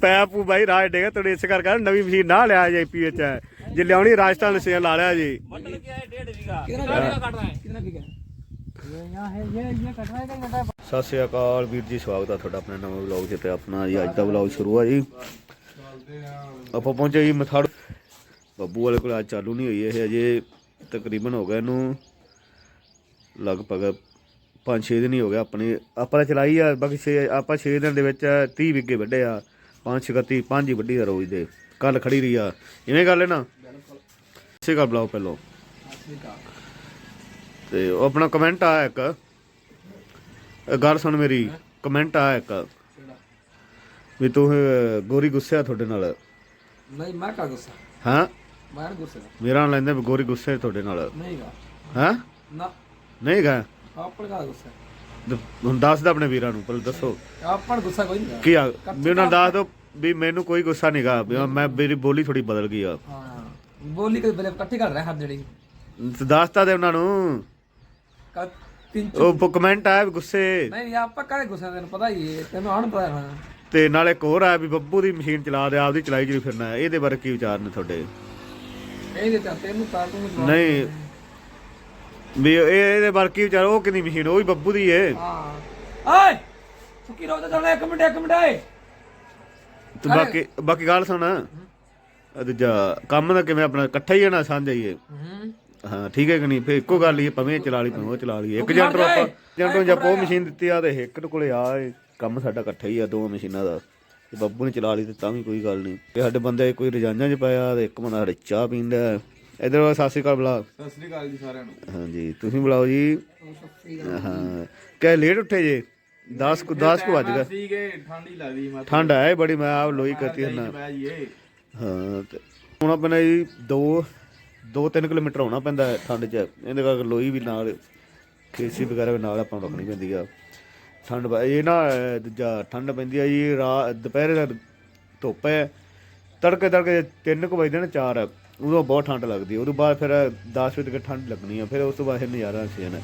ਪੈਪੂ ਬਾਈ ਰਾਜ ਡੇਗਾ ਤੁਹਾਡੇ ਇਸ ਕਰਕੇ ਕਹਿੰਦਾ ਨਵੀਂ ਮਸ਼ੀਨ ਨਾ ਲਿਆ ਜੇ ਪੀ ਵਿੱਚ। ਜੇ ਲਿਆਉਣੀ ਰਾਜਸਥਾਨ ਨਸ਼ੇ ਲਾ ਲਿਆ ਜੀ। ਸਤਿ ਸ਼੍ਰੀ ਅਕਾਲ ਵੀਰ ਜੀ ਸਵਾਗਤ ਆ ਤੁਹਾਡਾ ਆਪਣੇ ਨਵੇਂ ਵਲੌਗ ਤੇ ਆਪਣਾ ਜੀ ਅੱਜ ਦਾ ਵਲੌਗ ਸ਼ੁਰੂ ਆ ਜੀ। ਆਪਾਂ ਪਹੁੰਚੇ ਜੀ ਮਥੜ ਬੱਬੂ ਵਾਲੇ ਕੋਲ ਅੱਜ ਚਾਲੂ ਨਹੀਂ ਹੋਈ ਇਹ ਅਜੇ ਤਕਰੀਬਨ ਹੋ ਗਿਆ ਇਹਨੂੰ ਲਗਭਗ 5-6 ਦਿਨ ਹੀ ਹੋ ਗਿਆ ਆਪਣੀ ਆਪਾਂ ਚਲਾਈ ਆ ਬਾਕੀ 6 ਆਪਾਂ 6 ਦਿਨ ਦੇ ਵਿੱਚ 30 ਵਿਗੇ ਵੱਢੇ ਆ। 531 5 ਹੀ ਵੱਡੀ ਰੋਜ਼ ਦੇ। ਕੱਲ ਖੜੀ ਰਹੀ ਆ। ਇਵੇਂ ਗੱਲ ਹੈ ਨਾ? ਸੇਗਾ ਬਲਾਓ ਪਹਿਲੋ। ਤੇ ਉਹ ਆਪਣਾ ਕਮੈਂਟ ਆ ਇੱਕ। ਗੱਲ ਸੁਣ ਮੇਰੀ। ਕਮੈਂਟ ਆ ਇੱਕ। ਵੀ ਤੂੰ ਗੋਰੀ ਗੁੱਸੇ ਆ ਤੁਹਾਡੇ ਨਾਲ। ਨਹੀਂ ਮੈਂ ਕਾ ਗੁੱਸਾ? ਹਾਂ? ਮੈਂ ਗੁੱਸੇ। ਮੇਰਾ ਨਾਲ ਲੈਂਦੇ ਗੋਰੀ ਗੁੱਸੇ ਤੁਹਾਡੇ ਨਾਲ। ਨਹੀਂ ਹਾਂ? ਨਾ। ਨਹੀਂ ਗਾ? ਆਪਣੇ ਗੁੱਸਾ। ਹੁਣ ਦੱਸ ਦਾ ਆਪਣੇ ਵੀਰਾਂ ਨੂੰ ਪਰ ਦੱਸੋ। ਆਪਾਂ ਗੁੱਸਾ ਕੋਈ ਨਹੀਂ ਕੀ ਆ? ਮੈਨੂੰ ਦੱਸ ਦਿਓ ਵੀ ਮੈਨੂੰ ਕੋਈ ਗੁੱਸਾ ਨਹੀਂਗਾ ਮੈਂ ਮੇਰੀ ਬੋਲੀ ਥੋੜੀ ਬਦਲ ਗਈ ਆ। ਹਾਂ ਬੋਲੀ ਕੋਈ ਬਲੇ ਇਕੱਠੇ ਕਰ ਰਿਹਾ ਹਰ ਜਿਹੜੀ। ਦੱਸ ਦੇ ਉਹਨਾਂ ਨੂੰ। ਉਹ ਪ- ਕਮੈਂਟ ਆਇਆ ਗੁੱਸੇ। ਨਹੀਂ ਆਪਾਂ ਕਾਹਦੇ ਗੁੱਸਾ ਤੈਨੂੰ ਪਤਾ ਹੀ ਹੈ ਤੈਨੂੰ ਆਣ ਪਤਾ ਹੋਣਾ। ਤੇ ਨਾਲ ਇੱਕ ਹੋਰ ਆਇਆ ਵੀ ਬੱਬੂ ਦੀ ਮਸ਼ੀਨ ਚਲਾ ਦੇ ਆਪਦੀ ਚਲਾਈ ਜਿਹੜੀ ਫਿਰਨਾ ਇਹਦੇ ਬਾਰੇ ਕੀ ਵਿਚਾਰ ਨੇ ਤੁਹਾਡੇ? ਇਹਦੇ ਤਾਂ ਤੈਨੂੰ ਤਾਂ ਨਹੀਂ ਵੀ ਇਹ ਇਹਦੇ ਵਰਕੀ ਵਿਚਾਰ ਉਹ ਕਿੰਨੀ ਮਸ਼ੀਨ ਉਹ ਵੀ ਬੱਬੂ ਦੀ ਏ। ਹਾਂ। ਓਏ! ਸੁੱਕੀ ਰੋਜ਼ ਚੱਲਣਾ ਇੱਕ ਮਿੰਟ ਇੱਕ ਮਿੰਟ ਓਏ! ਤੇ ਬਾਕੀ ਬਾਕੀ ਗੱਲ ਸੁਣ। ਦੂਜਾ ਕੰਮ ਦਾ ਕਿਵੇਂ ਆਪਣਾ ਇਕੱਠਾ ਹੀ ਨਾ ਸਾਂਝਾ ਹੀ ਏ। ਹਾਂ। ਠੀਕ ਹੈ ਕਿ ਨਹੀਂ? ਫੇ ਇੱਕੋ ਗੱਲ ਹੀ ਭਾਵੇਂ ਚਲਾ ਲਈ ਭਾਵੇਂ ਚਲਾ ਲਈ ਇੱਕ ਜੰਟਰ ਆਪਾਂ ਜੰਟਰ ਜਾਂ ਪੋ ਮਸ਼ੀਨ ਦਿੱਤੀ ਆ ਤੇ ਇੱਕ ਕੋਲੇ ਆ ਕੰਮ ਸਾਡਾ ਇਕੱਠਾ ਹੀ ਆ ਦੋ ਮਸ਼ੀਨਾਂ ਦਾ। ਤੇ ਬੱਬੂ ਨੇ ਚਲਾ ਲਈ ਤੇ ਤਾਂ ਵੀ ਕੋਈ ਗੱਲ ਨਹੀਂ। ਤੇ ਸਾਡੇ ਬੰਦੇ ਕੋਈ ਰਜਾਨਾਂ 'ਚ ਪਾਇਆ ਤੇ ਇੱਕ ਬੰਦਾ ਸਾਡੇ ਚਾਹ ਪੀਂਦਾ। ਇੱਧਰ ਸਤਿ ਸ਼੍ਰੀ ਅਕਾਲ ਬੁਲਾ ਸਤਿ ਸ੍ਰੀ ਅਕਾਲ ਜੀ ਸਾਰਿਆਂ ਨੂੰ। ਹਾਂਜੀ ਤੁਸੀਂ ਬੁਲਾਓ ਜੀ। ਹਾਂ ਕਹੇ ਲੇਟ ਉੱਠੇ ਜੇ? 10 ਕੁ 10 ਕੁ ਵੱਜ ਗਏ। ਸੀਗੇ ਠੰਡੀ ਲੱਗਦੀ ਮੈਂ ਠੰਡ ਹੈ ਬੜੀ ਮੈਂ ਆਪ ਲੋਈ ਕਰਤੀ ਹੈ ਨਾ ਹਾਂ ਤੇ ਹੁਣ ਆਪਣਾ ਜੀ 2 2-3 ਕਿਲੋਮੀਟਰ ਹੋਣਾ ਪੈਂਦਾ ਹੈ ਠੰਡ 'ਚ। ਇਹਦੇ ਕਰਕੇ ਲੋਈ ਵੀ ਨਾਲ ਖੇਸੀ ਵਗੈਰਾ ਵੀ ਨਾਲ ਆਪਾਂ ਨੂੰ ਰੱਖਣੀ ਪੈਂਦੀ ਆ। ਠੰਡ ਇਹ ਨਾ ਦੂਜਾ ਠੰਡ ਪੈਂਦੀ ਆ ਜੀ ਰਾਤ ਦੁਪਹਿਰੇ ਦਾ ਧੁੱਪ ਹੈ। ਤੜਕੇ ਤੜਕੇ 3 ਕੁ ਵਜੇ ਨੇ 4 ਉਦੋਂ ਬਹੁਤ ਠੰਡ ਲੱਗਦੀ ਉਦੋਂ ਬਾਅਦ ਫਿਰ 10 ਵਜੇ ਠੰਡ ਲੱਗਣੀ ਆ। ਫਿਰ ਉਸ ਤੋਂ ਬਾਅਦ ਨਜ਼ਾਰਾ ਸੀ ਜਾਣਾ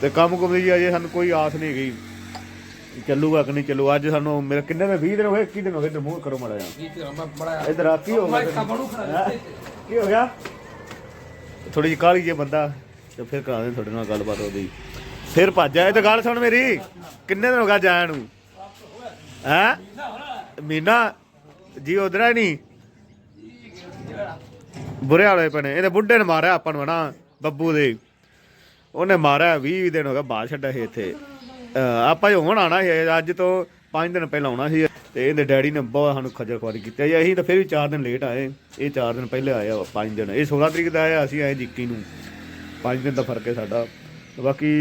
ਤੇ ਕੰਮ ਕੁਮ ਦੀ ਅਜੇ ਸਾਨੂੰ ਕੋਈ ਆਸ ਨਹੀਂ ਹੈਗੀ ਚੱਲੂਗਾ ਕਿ ਨਹੀਂ ਚੱਲੂ ਅੱਜ ਸਾਨੂੰ ਮੇਰੇ ਕਿੰਨੇ ਮੈਂ 20 ਦਿਨ ਹੋ 21 ਦਿਨ ਹੋ ਗਏ। ਮੂੰਹ ਕਰੋ ਮੜਾ ਜਾ ਇਧਰ ਆ ਹੋ ਗਿਆ? ਕੀ ਹੋ ਗਿਆ? ਥੋੜੀ ਜਿਹੀ ਕਾਲੀ ਜੇ ਬੰਦਾ ਤੇ ਫਿਰ ਕਰਾ ਦੇ ਤੁਹਾਡੇ ਨਾਲ ਗੱਲਬਾਤ ਉਹਦੀ। ਫਿਰ ਭੱਜ ਆਏ ਤੇ ਗੱਲ ਸੁਣ ਮੇਰੀ। ਕਿੰਨੇ ਦਿਨ ਹੋ ਗਿਆ ਜਾਣ ਨੂੰ? ਹੈ? ਮੀਨਾ ਜੀ ਉਧਰ ਨਹੀਂ? ਬੁਰੇ ਵਾਲੇ ਪਣੇ ਇਹਦੇ ਬੁੱਢੇ ਨੇ ਮਾਰਿਆ ਆਪਾਂ ਨੂੰ ਨਾ ਬੱਬੂ ਦੇ। ਉਹਨੇ ਮਾਰਿਆ 20 ਦਿਨ ਹੋ ਗਿਆ ਬਾਹਰ ਛੱਡਿਆ ਸੀ ਇੱਥੇ। ਆਪਾਂ ਹੀ ਹੁਣ ਆਣਾ ਸੀ, ਅੱਜ ਤੋਂ 5 ਦਿਨ ਪਹਿਲਾਂ ਆਉਣਾ ਸੀ। ਤੇ ਇਹਦੇ ਡੈਡੀ ਨੇ ਬਹੁਤ ਸਾਨੂੰ ਖੱਜਲ ਖੁਆਰੀ ਕੀਤੀ ਜੀ ਅਸੀਂ ਤਾਂ ਫਿਰ ਵੀ 4 ਦਿਨ ਲੇਟ ਆਏ। ਇਹ 4 ਦਿਨ ਪਹਿਲੇ ਆਇਆ 5 ਦਿਨ। ਇਹ 16 ਤਰੀਕ ਦਾ ਆਇਆ, ਅਸੀਂ ਆਏ 21 ਨੂੰ। 5 ਦਿਨ ਦਾ ਫ਼ਰਕ ਹੈ ਸਾਡਾ। ਬਾਕੀ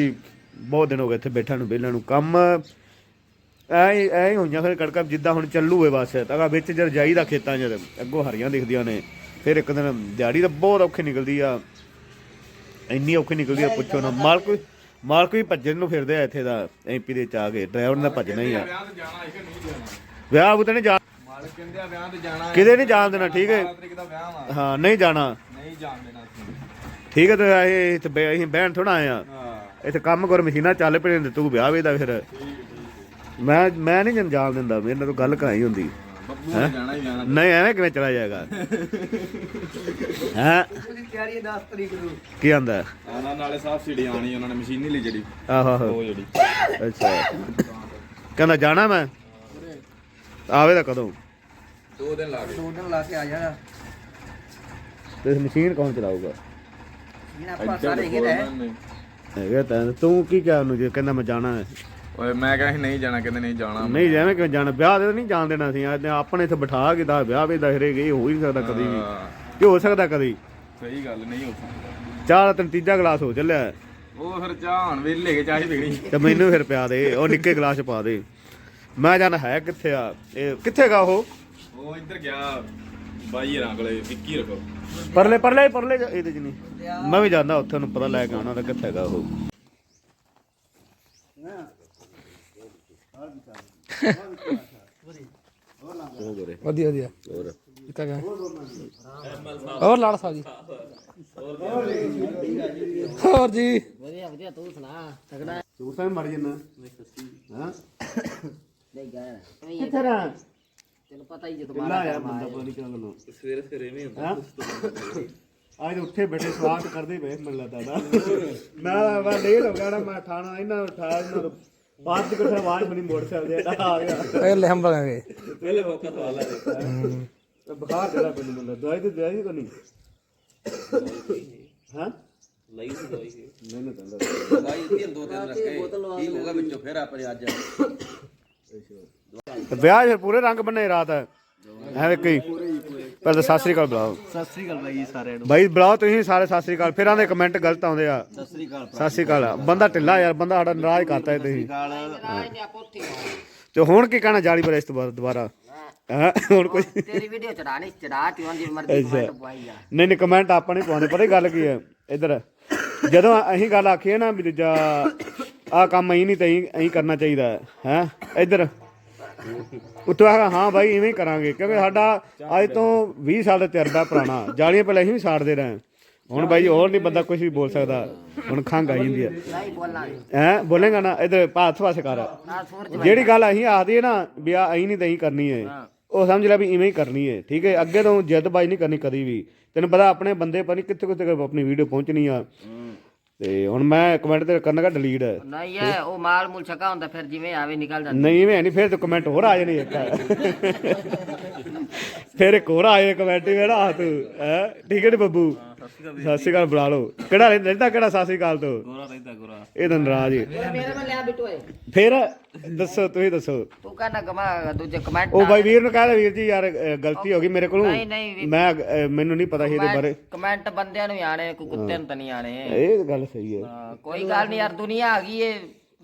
ਬਹੁਤ ਦਿਨ ਹੋ ਗਏ ਇੱਥੇ ਬੈਠਾ ਨੂੰ, ਵਿਹਲਿਆਂ ਨੂੰ। ਕੰਮ ਐ ਐ ਹੀ ਹੋਈਆਂ ਫਿਰ ਕੜਕਾ ਜਿੱਦਾਂ ਹੁਣ ਚੱਲੂ ਏ ਬਸ। ਤਾਂ ਵਿੱਚ ਜਦ ਜਾਈਦਾ ਖੇਤਾਂ ਜਦ ਅੱਗੋਂ ਹਰੀਆਂ ਦਿਖਦੀਆਂ ਨੇ। ਫਿਰ ਇੱਕ ਦਿਨ ਦਿਹਾੜੀ ਤਾਂ ਬਹੁਤ ਔਖੀ ਨਿਕਲਦੀ ਆ। ਇੰਨੀ ਔਖੀ ਨਿਕਲਦੀ ਆ ਪੁੱਛੋ ਨਾ। ਮਾਲਕ ਮਾਲਕ ਵੀ ਭੱਜਣ ਨੂੰ ਫਿਰਦੇ ਆ ਇੱਥੇ ਦਾ ਐਮਪੀ ਦੇ ਚ ਆ ਕੇ। ਡਰਾਈਵਰ ਨੇ ਭੱਜਣਾ ਹੀ ਆ। ਵਿਆਹ ਤੇ ਜਾਣਾ ਹੈ ਕਿ ਨਹੀਂ ਜਾਣਾ। ਵਿਆਹ ਜਾ ਮਾਲਕ ਕਹਿੰਦੇ ਆ ਵਿਆਹ ਤੇ ਜਾਣਾ ਹੈ ਕਿਤੇ ਨਹੀਂ ਜਾਣ ਦੇਣਾ ਠੀਕ ਹੈ। 12 ਤਰੀਕ ਦਾ ਵਿਆਹ ਵਾ। ਹਾਂ ਨਹੀਂ ਜਾਣਾ। ਨਹੀਂ ਜਾਣ ਦੇਣਾ ਅਸੀਂ। ਠੀਕ ਹੈ ਤੇ ਇਹ ਇੱਥੇ ਬੈ- ਅਸੀਂ ਬਹਿਣ ਥੋੜਾ ਆਏ ਆ ਹਾਂ। ਇੱਥੇ ਕੰਮ ਕਰ ਮਸ਼ੀਨਾਂ ਚੱਲ ਨੇ ਤੂੰ ਵਿਆਹ ਵੇਦਾ ਫਿਰ। ਮੈਂ ਮੈਂ ਨਹੀਂ ਜਨ ਜਾਣ ਦਿੰਦਾ। ਮੇਰੇ ਨਾਲ ਤਾਂ ਗੱਲ ਕਰਾਈ ਹੁੰਦੀ। ਨਹੀਂ ਐਵੇਂ ਕਿਵੇਂ ਚਲਾ ਜਾਏਗਾ? ਹੈ? ਉਹਦੀ ਤਿਆਰੀ 10 ਤਰੀਕ ਨੂੰ। ਕੀ ਆਂਦਾ? ਆਣਾ ਨਾਲੇ ਸਾਫ਼ ਸੀੜੀ ਆਣੀ ਉਹਨਾਂ ਨੇ ਮਸ਼ੀਨੀ ਲਈ ਜਿਹੜੀ। ਆਹੋ ਆਹੋ। ਜਿਹੜੀ। ਅੱਛਾ। ਕਹਿੰਦਾ ਜਾਣਾ ਮੈਂ? ਆਵੇ ਦਾ ਕਦੋਂ? ਦੋ ਦਿਨ ਲਾ ਗਏ ਦੋ ਦਿਨ ਲਾ ਕੇ ਆ ਜਾਣਾ ਤੇ ਮਸ਼ੀਨ ਕੌਣ ਚਲਾਊਗਾ? ਮਸ਼ੀਨ ਆਪਾਂ ਸਾਰੇ ਹੈਗੇ ਤਾਂ ਹੈਗੇ ਤਾਂ। ਤੂੰ ਕੀ ਕਹਿ ਉਹਨੂੰ? ਜੇ ਕਹਿੰਦਾ ਮੈਂ ਜਾਣਾ ਹੈ। ਓਏ ਮੈਂ ਕਿਹਾ ਸੀ ਨਹੀਂ ਜਾਣਾ ਕਹਿੰਦੇ ਨਹੀਂ ਜਾਣਾ। ਨਹੀਂ ਜਿਵੇਂ ਕਿਉਂ ਜਾਣਾ? ਵਿਆਹ ਦੇ ਤਾਂ ਨਹੀਂ ਜਾਣ ਦੇਣਾ ਸੀ। ਆਪਣੇ ਇੱਥੇ ਬਿਠਾ ਕੇ ਦਾ ਵਿਆਹ ਵੇ ਦਹਰੇ ਗਏ ਹੋ ਹੀ ਨਹੀਂ ਸਕਦਾ ਕਦੀ ਵੀ। ਹਾਂ, ਕੀ ਹੋ ਸਕਦਾ ਕਦੀ? ਸਹੀ ਗੱਲ ਨਹੀਂ ਹੋ ਸਕਦੀ। ਚਾਹ ਦਾ ਤੈਨੂੰ ਤੀਜਾ ਗਲਾਸ ਹੋ ਚੱਲਿਆ। ਉਹ ਫਿਰ ਚਾਹਣ ਵੇਲੇ ਕੇ ਚਾਹੀ ਪੀਣੀ। ਤੇ ਮੈਨੂੰ ਫਿਰ ਪਿਆ ਦੇ ਉਹ ਨਿੱਕੇ ਗਲਾਸ ਪਾ ਦੇ। ਮੈਂ ਜਾਣਾ ਹੈ ਕਿੱਥੇ ਆ? ਇਹ ਕਿੱਥੇ ਗਾ ਉਹ? ਉਹ ਇੱਧਰ ਗਿਆ ਬਾਈ ਹਰਾਂ ਕੋਲੇ ਵਿੱਕੀ ਰੱਖੋ ਪਰਲੇ ਪਰਲੇ ਪਰਲੇ ਚ- ਇਹਦੇ ਚ ਨਹੀਂ। ਮੈਂ ਵੀ ਜਾਂਦਾ ਉੱਥੇ ਨੂੰ ਪਤਾ ਲੈ ਕੇ ਆਉਣਾ ਤਾਂ ਕਿੱਥੇ ਹੈਗਾ ਉਹ। ਉਹ ਗੋਰੇ ਵਧੀਆ ਵਧੀਆ। ਹੋਰ ਕਿੱਥੇ ਗਏ ਹੋਰ ਲਾੜ ਸਾਹਿਬ ਜੀ। ਹੋਰ ਜੀ। ਵਧੀਆ ਵਧੀਆ ਤੂੰ ਸੁਣਾ? ਤਗੜਾ ਤੂੰ ਤਾਂ ਮਰ ਜਨਾ ਹਾਂ? ਨਹੀਂ ਗਾ ਕਿੱਥੇ ਰਾਂ ਤੈਨੂੰ ਪਤਾ ਹੀ ਜਦੋਂ ਲਾ ਮਾਰਾ ਯਾਰ ਬੰਦਾ ਪਤਾ ਨਹੀਂ ਕਿਹਨਾਂ ਨੂੰ ਸਵੇਰੇ ਸਵੇਰੇ ਵੀ ਹੁੰਦਾ। ਅੱਜ ਉੱਠੇ ਬੈਠੇ ਸਵਾਗਤ ਕਰਦੇ ਪਏ ਮੈਨੂੰ ਲੱਗਦਾ ਨਾ। ਮੈਂ ਮੈਂ ਲੇਟ ਹੋ ਗਿਆ ਨਾ ਮੈਂ ਠਾਣਾ ਇਹਨਾਂ ਨੂੰ ਠਾ ਇਹਨਾਂ ਨੂੰ ਬਾਅਦ ਚ ਕਿਥੇ ਆਵਾਜ਼ ਬਣੀ ਮੋਟਰਸਾਈਕਲ ਦੇ ਆ ਗਿਆ ਪਹਿਲੇ ਹਮ ਬਗਾਂਗੇ ਪਹਿਲੇ ਮੌਕਾ ਤੋਂ ਆਲਾ ਦੇ ਬੁਖਾਰ ਜਿਹੜਾ ਮੈਨੂੰ ਮਿਲਦਾ ਦਵਾਈ ਤੇ ਦਵਾਈ ਕੋ ਨਹੀਂ ਹਾਂ ਲਈ ਸੀ ਦਵਾਈ ਮੈਨੂੰ ਕਹਿੰਦਾ ਦਵਾਈ ਦਿੱਤੀ ਦੋ ਤਿੰਨ ਰੱਖੇ ਠੀਕ ਹੋਗਾ ਵਿੱਚੋਂ ਫਿਰ ਆਪਣੇ ਅੱਜ ਤੇ ਵਿਆਹ ਫਿਰ ਪੂਰੇ ਰੰਗ ਬੰਨੇ ਰਾਤ ਹੈ ਐਵੇਂ ਕਈ ਪਹਿਲਾਂ ਤਾਂ ਸਤਿ ਸ੍ਰੀ ਅਕਾਲ ਬੁਲਾਓ। ਸਤਿ ਸ੍ਰੀ ਅਕਾਲ ਬਾਈ ਸਾਰਿਆਂ ਨੂੰ। ਬਾਈ ਬੁਲਾਓ ਤੁਸੀਂ ਸਾਰੇ ਸਤਿ ਸ੍ਰੀ ਅਕਾਲ। ਫਿਰ ਆਂਦੇ ਕਮੈਂਟ ਗਲਤ ਆਉਂਦੇ ਆ। ਸਤਿ ਸ੍ਰੀ ਅਕਾਲ ਸਤਿ ਸ੍ਰੀ ਅਕਾਲ ਬੰਦਾ ਢਿੱਲਾ ਯਾਰ ਬੰਦਾ ਸਾਡਾ ਨਾਰਾਜ਼ ਕਰਤਾ ਹੈ ਤੁਸੀਂ ਤੇ ਹੁਣ ਕੀ ਕਹਿਣਾ ਜਾਲੀ ਪਰ ਇਸ ਤੋਂ ਬਾਅਦ ਦੁਬਾਰਾ? ਹਾਂ। ਹੁਣ ਕੋਈ ਤੇਰੀ ਵੀਡੀਓ ਚੜਾਣੀ ਚੜਾ ਤੀ ਦੀ ਮਰਜ਼ੀ ਕਮੈਂਟ ਪਵਾਈ ਆ। ਨਹੀਂ ਨਹੀਂ ਕਮੈਂਟ ਆਪਾਂ ਨਹੀਂ ਪਾਉਂਦੇ ਪਤਾ ਗੱਲ ਕੀ ਹੈ ਇੱਧਰ ਜਦੋਂ ਅਸੀਂ ਗੱਲ ਆਖੀਏ ਨਾ ਵੀ ਦੂਜਾ ਆ ਕੰਮ ਅਸੀਂ ਨਹੀਂ ਤਈ ਅਸੀਂ ਕਰਨਾ ਚਾਹੀਦਾ। ਹੈ ਹੈਂ? ਇੱਧਰ। ਉੱਤੋਂ ਆਖਾ ਹਾਂ ਬਾਈ, ਇਵੇਂ ਹੀ ਕਰਾਂਗੇ। ਕਿਉਂਕਿ ਸਾਡਾ ਅੱਜ ਤੋਂ 20 ਸਾਲ ਦਾ ਤਜਰਬਾ ਪੁਰਾਣਾ। ਜਾਲੀਆਂ ਪਹਿਲਾਂ ਅਸੀਂ ਵੀ ਸਾੜਦੇ ਰਹੇ ਹੁਣ ਬਾਈ, ਹੋਰ ਨਹੀਂ ਬੰਦਾ ਕੁਝ ਵੀ ਬੋਲ ਸਕਦਾ। ਹੁਣ ਖੰਗ ਆ ਜਾਂਦੀ ਹੈ। ਨਹੀਂ ਬੋਲੇਗਾ ਨਾ, ਇੱਧਰ ਪਾਥ ਪਾਸੇ ਕਰ। ਜਿਹੜੀ ਗੱਲ ਅਸੀਂ ਆਖਦੀ ਹੈ ਨਾ, ਵੀ ਆ ਅਸੀਂ ਨਹੀਂ ਤਹੀਂ ਕਰਨੀ ਹੈ। ਉਹ ਸਮਝ ਲੈ ਵੀ ਇਵੇਂ ਹੀ ਕਰਨੀ ਹੈ। ਠੀਕ ਹੈ? ਅੱਗੇ ਤੋਂ ਜਦਬਾਜੀ ਨਹੀਂ ਕਰਨੀ ਕਦੀ ਵੀ। ਤੈਨੂੰ ਪਤਾ, ਆਪਣੇ ਬੰਦੇ ਪਤਾ ਨਹੀਂ ਕਿੱਥੇ ਕਿੱਥੇ ਆਪਣੀ ਵੀਡੀਓ ਪਹੁੰਚਣੀ ਆ। ਤੇ ਹੁਣ ਮੈਂ ਕਮੈਂਟ ਤੇ ਕਰਨਾਗਾ ਡਿਲੀਟ ਨਹੀਂ ਹੈ ਉਹ ਮਾਲ ਮੂਲ ਛਕਾ ਹੁੰਦਾ ਫਿਰ ਜਿਵੇਂ ਆਵੇ ਨਿਕਲ ਜਾਂਦਾ। ਨਹੀਂ ਇਵੇਂ ਨਹੀਂ ਫਿਰ ਤੇ ਕਮੈਂਟ ਹੋਰ ਆ ਜਾਣੀ ਇੱਕ। ਫਿਰ ਇੱਕ ਹੋਰ ਆ ਜਾਏ ਕਮੈਂਟ ਮੇਰਾ ਤੂੰ ਹੈ? ਠੀਕ ਹੈ ਨੀ ਬੱਬੂ? ਸਤਿ ਸ਼੍ਰੀ ਅਕਾਲ ਬੁਲਾ ਲਓ। ਕਿਹੜਾ ਰਹਿੰਦਾ ਕਿਹੜਾ ਸਤਿ ਸ਼੍ਰੀ ਅਕਾਲ ਤੋਂ? ਗੋਰਾ ਰਹਿੰਦਾ ਗੋਰਾ। ਇਹ ਤਾਂ ਨਾਰਾਜ਼ ਹੈ। ਮੇਰੇ ਮੈਂ ਲਿਆ ਬਿਟੂ ਏ। ਫਿਰ ਦੱਸੋ ਤੁਸੀਂ ਦੱਸੋ। ਤੂੰ ਕਹਿੰਦਾ ਗਮਾ ਦੂਜੇ ਕਮੈਂਟ ਉਹ ਬਾਈ ਵੀਰ ਨੂੰ ਕਹਿੰਦਾ ਵੀਰ ਜੀ ਯਾਰ ਗਲਤੀ ਹੋ ਗਈ ਮੇਰੇ ਕੋਲੋਂ। ਨਹੀਂ ਨਹੀਂ ਮੈਂ ਮੈਨੂੰ ਨਹੀਂ ਪਤਾ ਸੀ ਇਹਦੇ ਬਾਰੇ। ਕਮੈਂਟ ਬੰਦਿਆਂ ਨੂੰ ਆਣੇ ਕੋਈ ਕੁੱਤੇ ਨੂੰ ਤਾਂ ਨਹੀਂ ਆਣੇ ਇਹ ਗੱਲ ਸਹੀ ਹੈ। ਕੋਈ ਗੱਲ ਨਹੀਂ ਯਾਰ ਦੁਨੀਆ ਆ ਗਈ ਏ।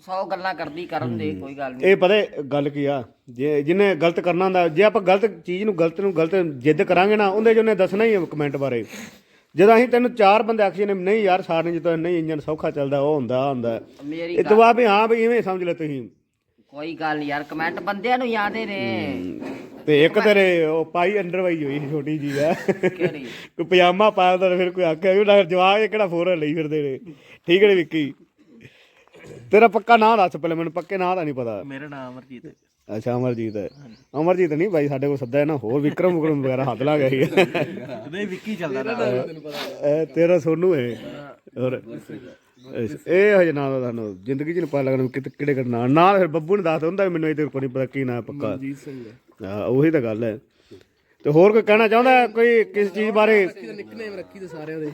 100 ਗੱਲਾਂ ਕਰਦੀ ਕਰਨ ਦੇ ਕੋਈ ਗੱਲ ਨਹੀਂ। ਇਹ ਪਤਾ ਹੈ ਗੱਲ ਕੀ ਆ? ਜੇ ਜਿਹਨੇ ਗਲਤ ਕਰਨਾ ਹੁੰਦਾ ਜੇ ਆਪਾਂ ਗਲਤ ਚੀਜ਼ ਨੂੰ ਗਲਤ ਨੂੰ ਗਲਤ ਜਿੱਦ ਕਰਾਂਗੇ ਨਾ ਉਹਦੇ 'ਚ ਉਹਨੇ ਦੱਸਣਾ ਹੀ ਕਮੈਂਟ ਬਾਰੇ। ਜਦੋਂ ਅਸੀਂ ਤੈਨੂੰ ਚਾਰ ਬੰਦੇ ਆਖੀ ਨੇ ਨਹੀਂ ਯਾਰ ਸਾਰੇ ਜਦੋਂ ਨਹੀਂ ਇੰਜਨ ਸੌਖਾ ਚੱਲਦਾ ਉਹ ਹੁੰਦਾ ਹੁੰਦਾ। ਮੇਰੀ ਇਹ ਤੋਂ ਬਾਅਦ ਵੀ ਹਾਂ ਵੀ ਇਵੇਂ ਸਮਝ ਲੈ ਤੁਸੀਂ। ਕੋਈ ਗੱਲ ਨਹੀਂ ਯਾਰ ਕਮੈਂਟ ਬੰਦਿਆਂ ਨੂੰ ਯਾਦੇ ਨੇ ਤੇ ਇੱਕ ਤੇਰੇ ਉਹ ਪਾਈ ਅੰਡਰਵਾਈ ਹੋਈ ਸੀ ਛੋਟੀ ਜੀ ਆ ਕਿਹੜੀ? ਕੋਈ ਪਜਾਮਾ ਪਾਇਆ ਤਾਂ ਫਿਰ ਕੋਈ ਆਖਿਆ ਵੀ ਨਾ ਜਵਾਕ ਇਹ ਕਿਹੜਾ ਫੋਰਨ ਲਈ ਫਿਰਦੇ ਨੇ? ਠੀਕ ਹੈ ਨੀ ਵਿੱਕੀ। ਤੇਰਾ ਪੱਕਾ ਨਾਂ ਦੱਸ ਪਹਿਲੇ ਮੈਨੂੰ ਪੱਕੇ ਨਾਂ ਦਾ ਨਹੀਂ ਪਤਾ। ਮੇਰਾ ਨਾਮ ਅਮਰਜੀਤ ਹੈ। ਅੱਛਾ ਅਮਰਜੀਤ। ਹੈ ਅਮਰਜੀਤ ਨਹੀਂ ਬਾਈ ਸਾਡੇ ਕੋਲ ਸੱਦਾ ਹੈ ਨਾ ਹੋਰ ਵਿਕਰਮ ਵਿਕਰਮ ਵਗੈਰਾ ਹੱਥ ਲਾ ਗਿਆ ਸੀ ਨਹੀਂ ਵਿੱਕੀ ਚੱਲਦਾ ਨਾ ਇਹ ਤੇਰਾ ਸੋਨੂ ਹੈ। ਹੋਰ। ਇਹ ਹਜੇ ਨਾਂ ਦਾ ਤੁਹਾਨੂੰ ਜ਼ਿੰਦਗੀ ਚ ਨੀ ਪਤਾ ਲੱਗਣਾ ਕਿਤੇ ਕਿਹੜੇ ਕਿਹੜੇ ਨਾਂ ਨਾਂ ਫਿਰ ਬੱਬੂ ਨੇ ਦੱਸ ਹੁੰਦਾ ਮੈਨੂੰ ਇਹ ਤੇ ਕੋਈ ਨਹੀਂ ਪਤਾ ਕੀ ਨਾਂ ਹੈ ਪੱਕਾ। ਮਨਜੀਤ ਸਿੰਘ ਹਾਂ। ਉਹੀ ਤਾਂ ਗੱਲ ਹੈ। ਤੇ ਹੋਰ ਕੋਈ ਕਹਿਣਾ ਚਾਹੁੰਦਾ ਕੋਈ ਕਿਸ ਚੀਜ਼ ਬਾਰੇ? ਨਿਕਨੇਮ ਰੱਖੀ ਤੇ ਸਾਰਿਆਂ ਦੇ।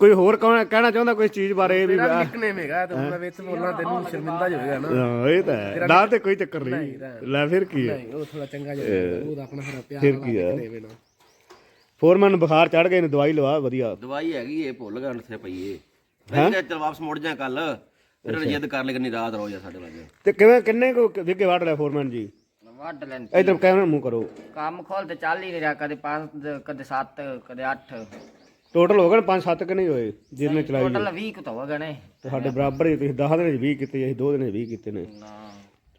ਕੋਈ ਹੋਰ ਕਹਿਣਾ ਚਾਹੁੰਦਾ ਕੋਈ ਚੀਜ਼ ਬਾਰੇ ਵੀ ਆਹ, ਨਿਕਨੇਮ ਹੈਗਾ ਤੇ ਮੈਂ ਵਿੱਚ ਬੋਲਣਾ ਤੈਨੂੰ ਸ਼ਰਮਿੰਦਾ ਹੋਏਗਾ ਨਾ। ਹਾਂ ਇਹ ਤਾਂ ਹੈ। ਨਾ ਤੇ ਕੋਈ ਚੱਕਰ ਨਹੀਂ। ਲੈ ਫਿਰ ਕੀ ਹੈ? ਉਹ ਥੋੜਾ ਚੰਗਾ ਜਿਹਾ ਉਹ ਰੱਖਣਾ ਫਿਰ ਪਿਆਰ ਫਿਰ ਕੀ ਹੈ? ਫੋਰਮੈਨ ਬੁਖਾਰ ਚੜ ਗਏ ਨੇ ਦਵਾਈ ਲਵਾ ਵਧੀਆ। ਦਵਾਈ ਹੈਗੀ ਏ ਭੁੱਲ ਗਿਆ ਉੱਥੇ ਪਈਏ। ਮੈਂ ਕਿਹਾ ਚੱਲ ਵਾਪਸ ਮੁੜ ਜਾ ਕੱਲ। ਫਿਰ ਜਿੱਦ ਕਰ ਲਈ ਕਿ ਰਾਤ ਰੋ ਜਾ ਸਾਡੇ ਲਾਗੇ ਤੇ ਕਿਵੇਂ ਕਿੰਨੇ ਕੋ ਵਿਗੇ ਵੜ ਲਿਆ ਫੋਰਮੈਨ ਜੀ? ਵੱਢ ਲੈਣ ਇਧਰ ਕੈਮਰਾ ਮੂੰਹ ਕਰੋ। ਕੰਮ ਖੋਲ ਤੇ ਚੱਲ ਹੀ ਨਹੀਂ ਰਿਹਾ ਕਦੇ 5 ਕਦੇ 7 ਕਦੇ 8 ਟੋਟਲ ਹੋ ਗਏ 5-7 ਕਿ ਨਹੀਂ ਹੋਏ ਜਿਹਨੇ ਚਲਾਈ ਟੋਟਲ 20 ਕੁ ਤਾਂ ਹੋ ਗਏ ਨੇ। ਤੇ ਸਾਡੇ ਬਰਾਬਰ ਹੀ ਤੁਸੀਂ 10 ਦਿਨ 'ਚ 20 ਕੀਤੇ ਅਸੀਂ 2 ਦਿਨ 'ਚ 20 ਕੀਤੇ ਨੇ। ਨਾ।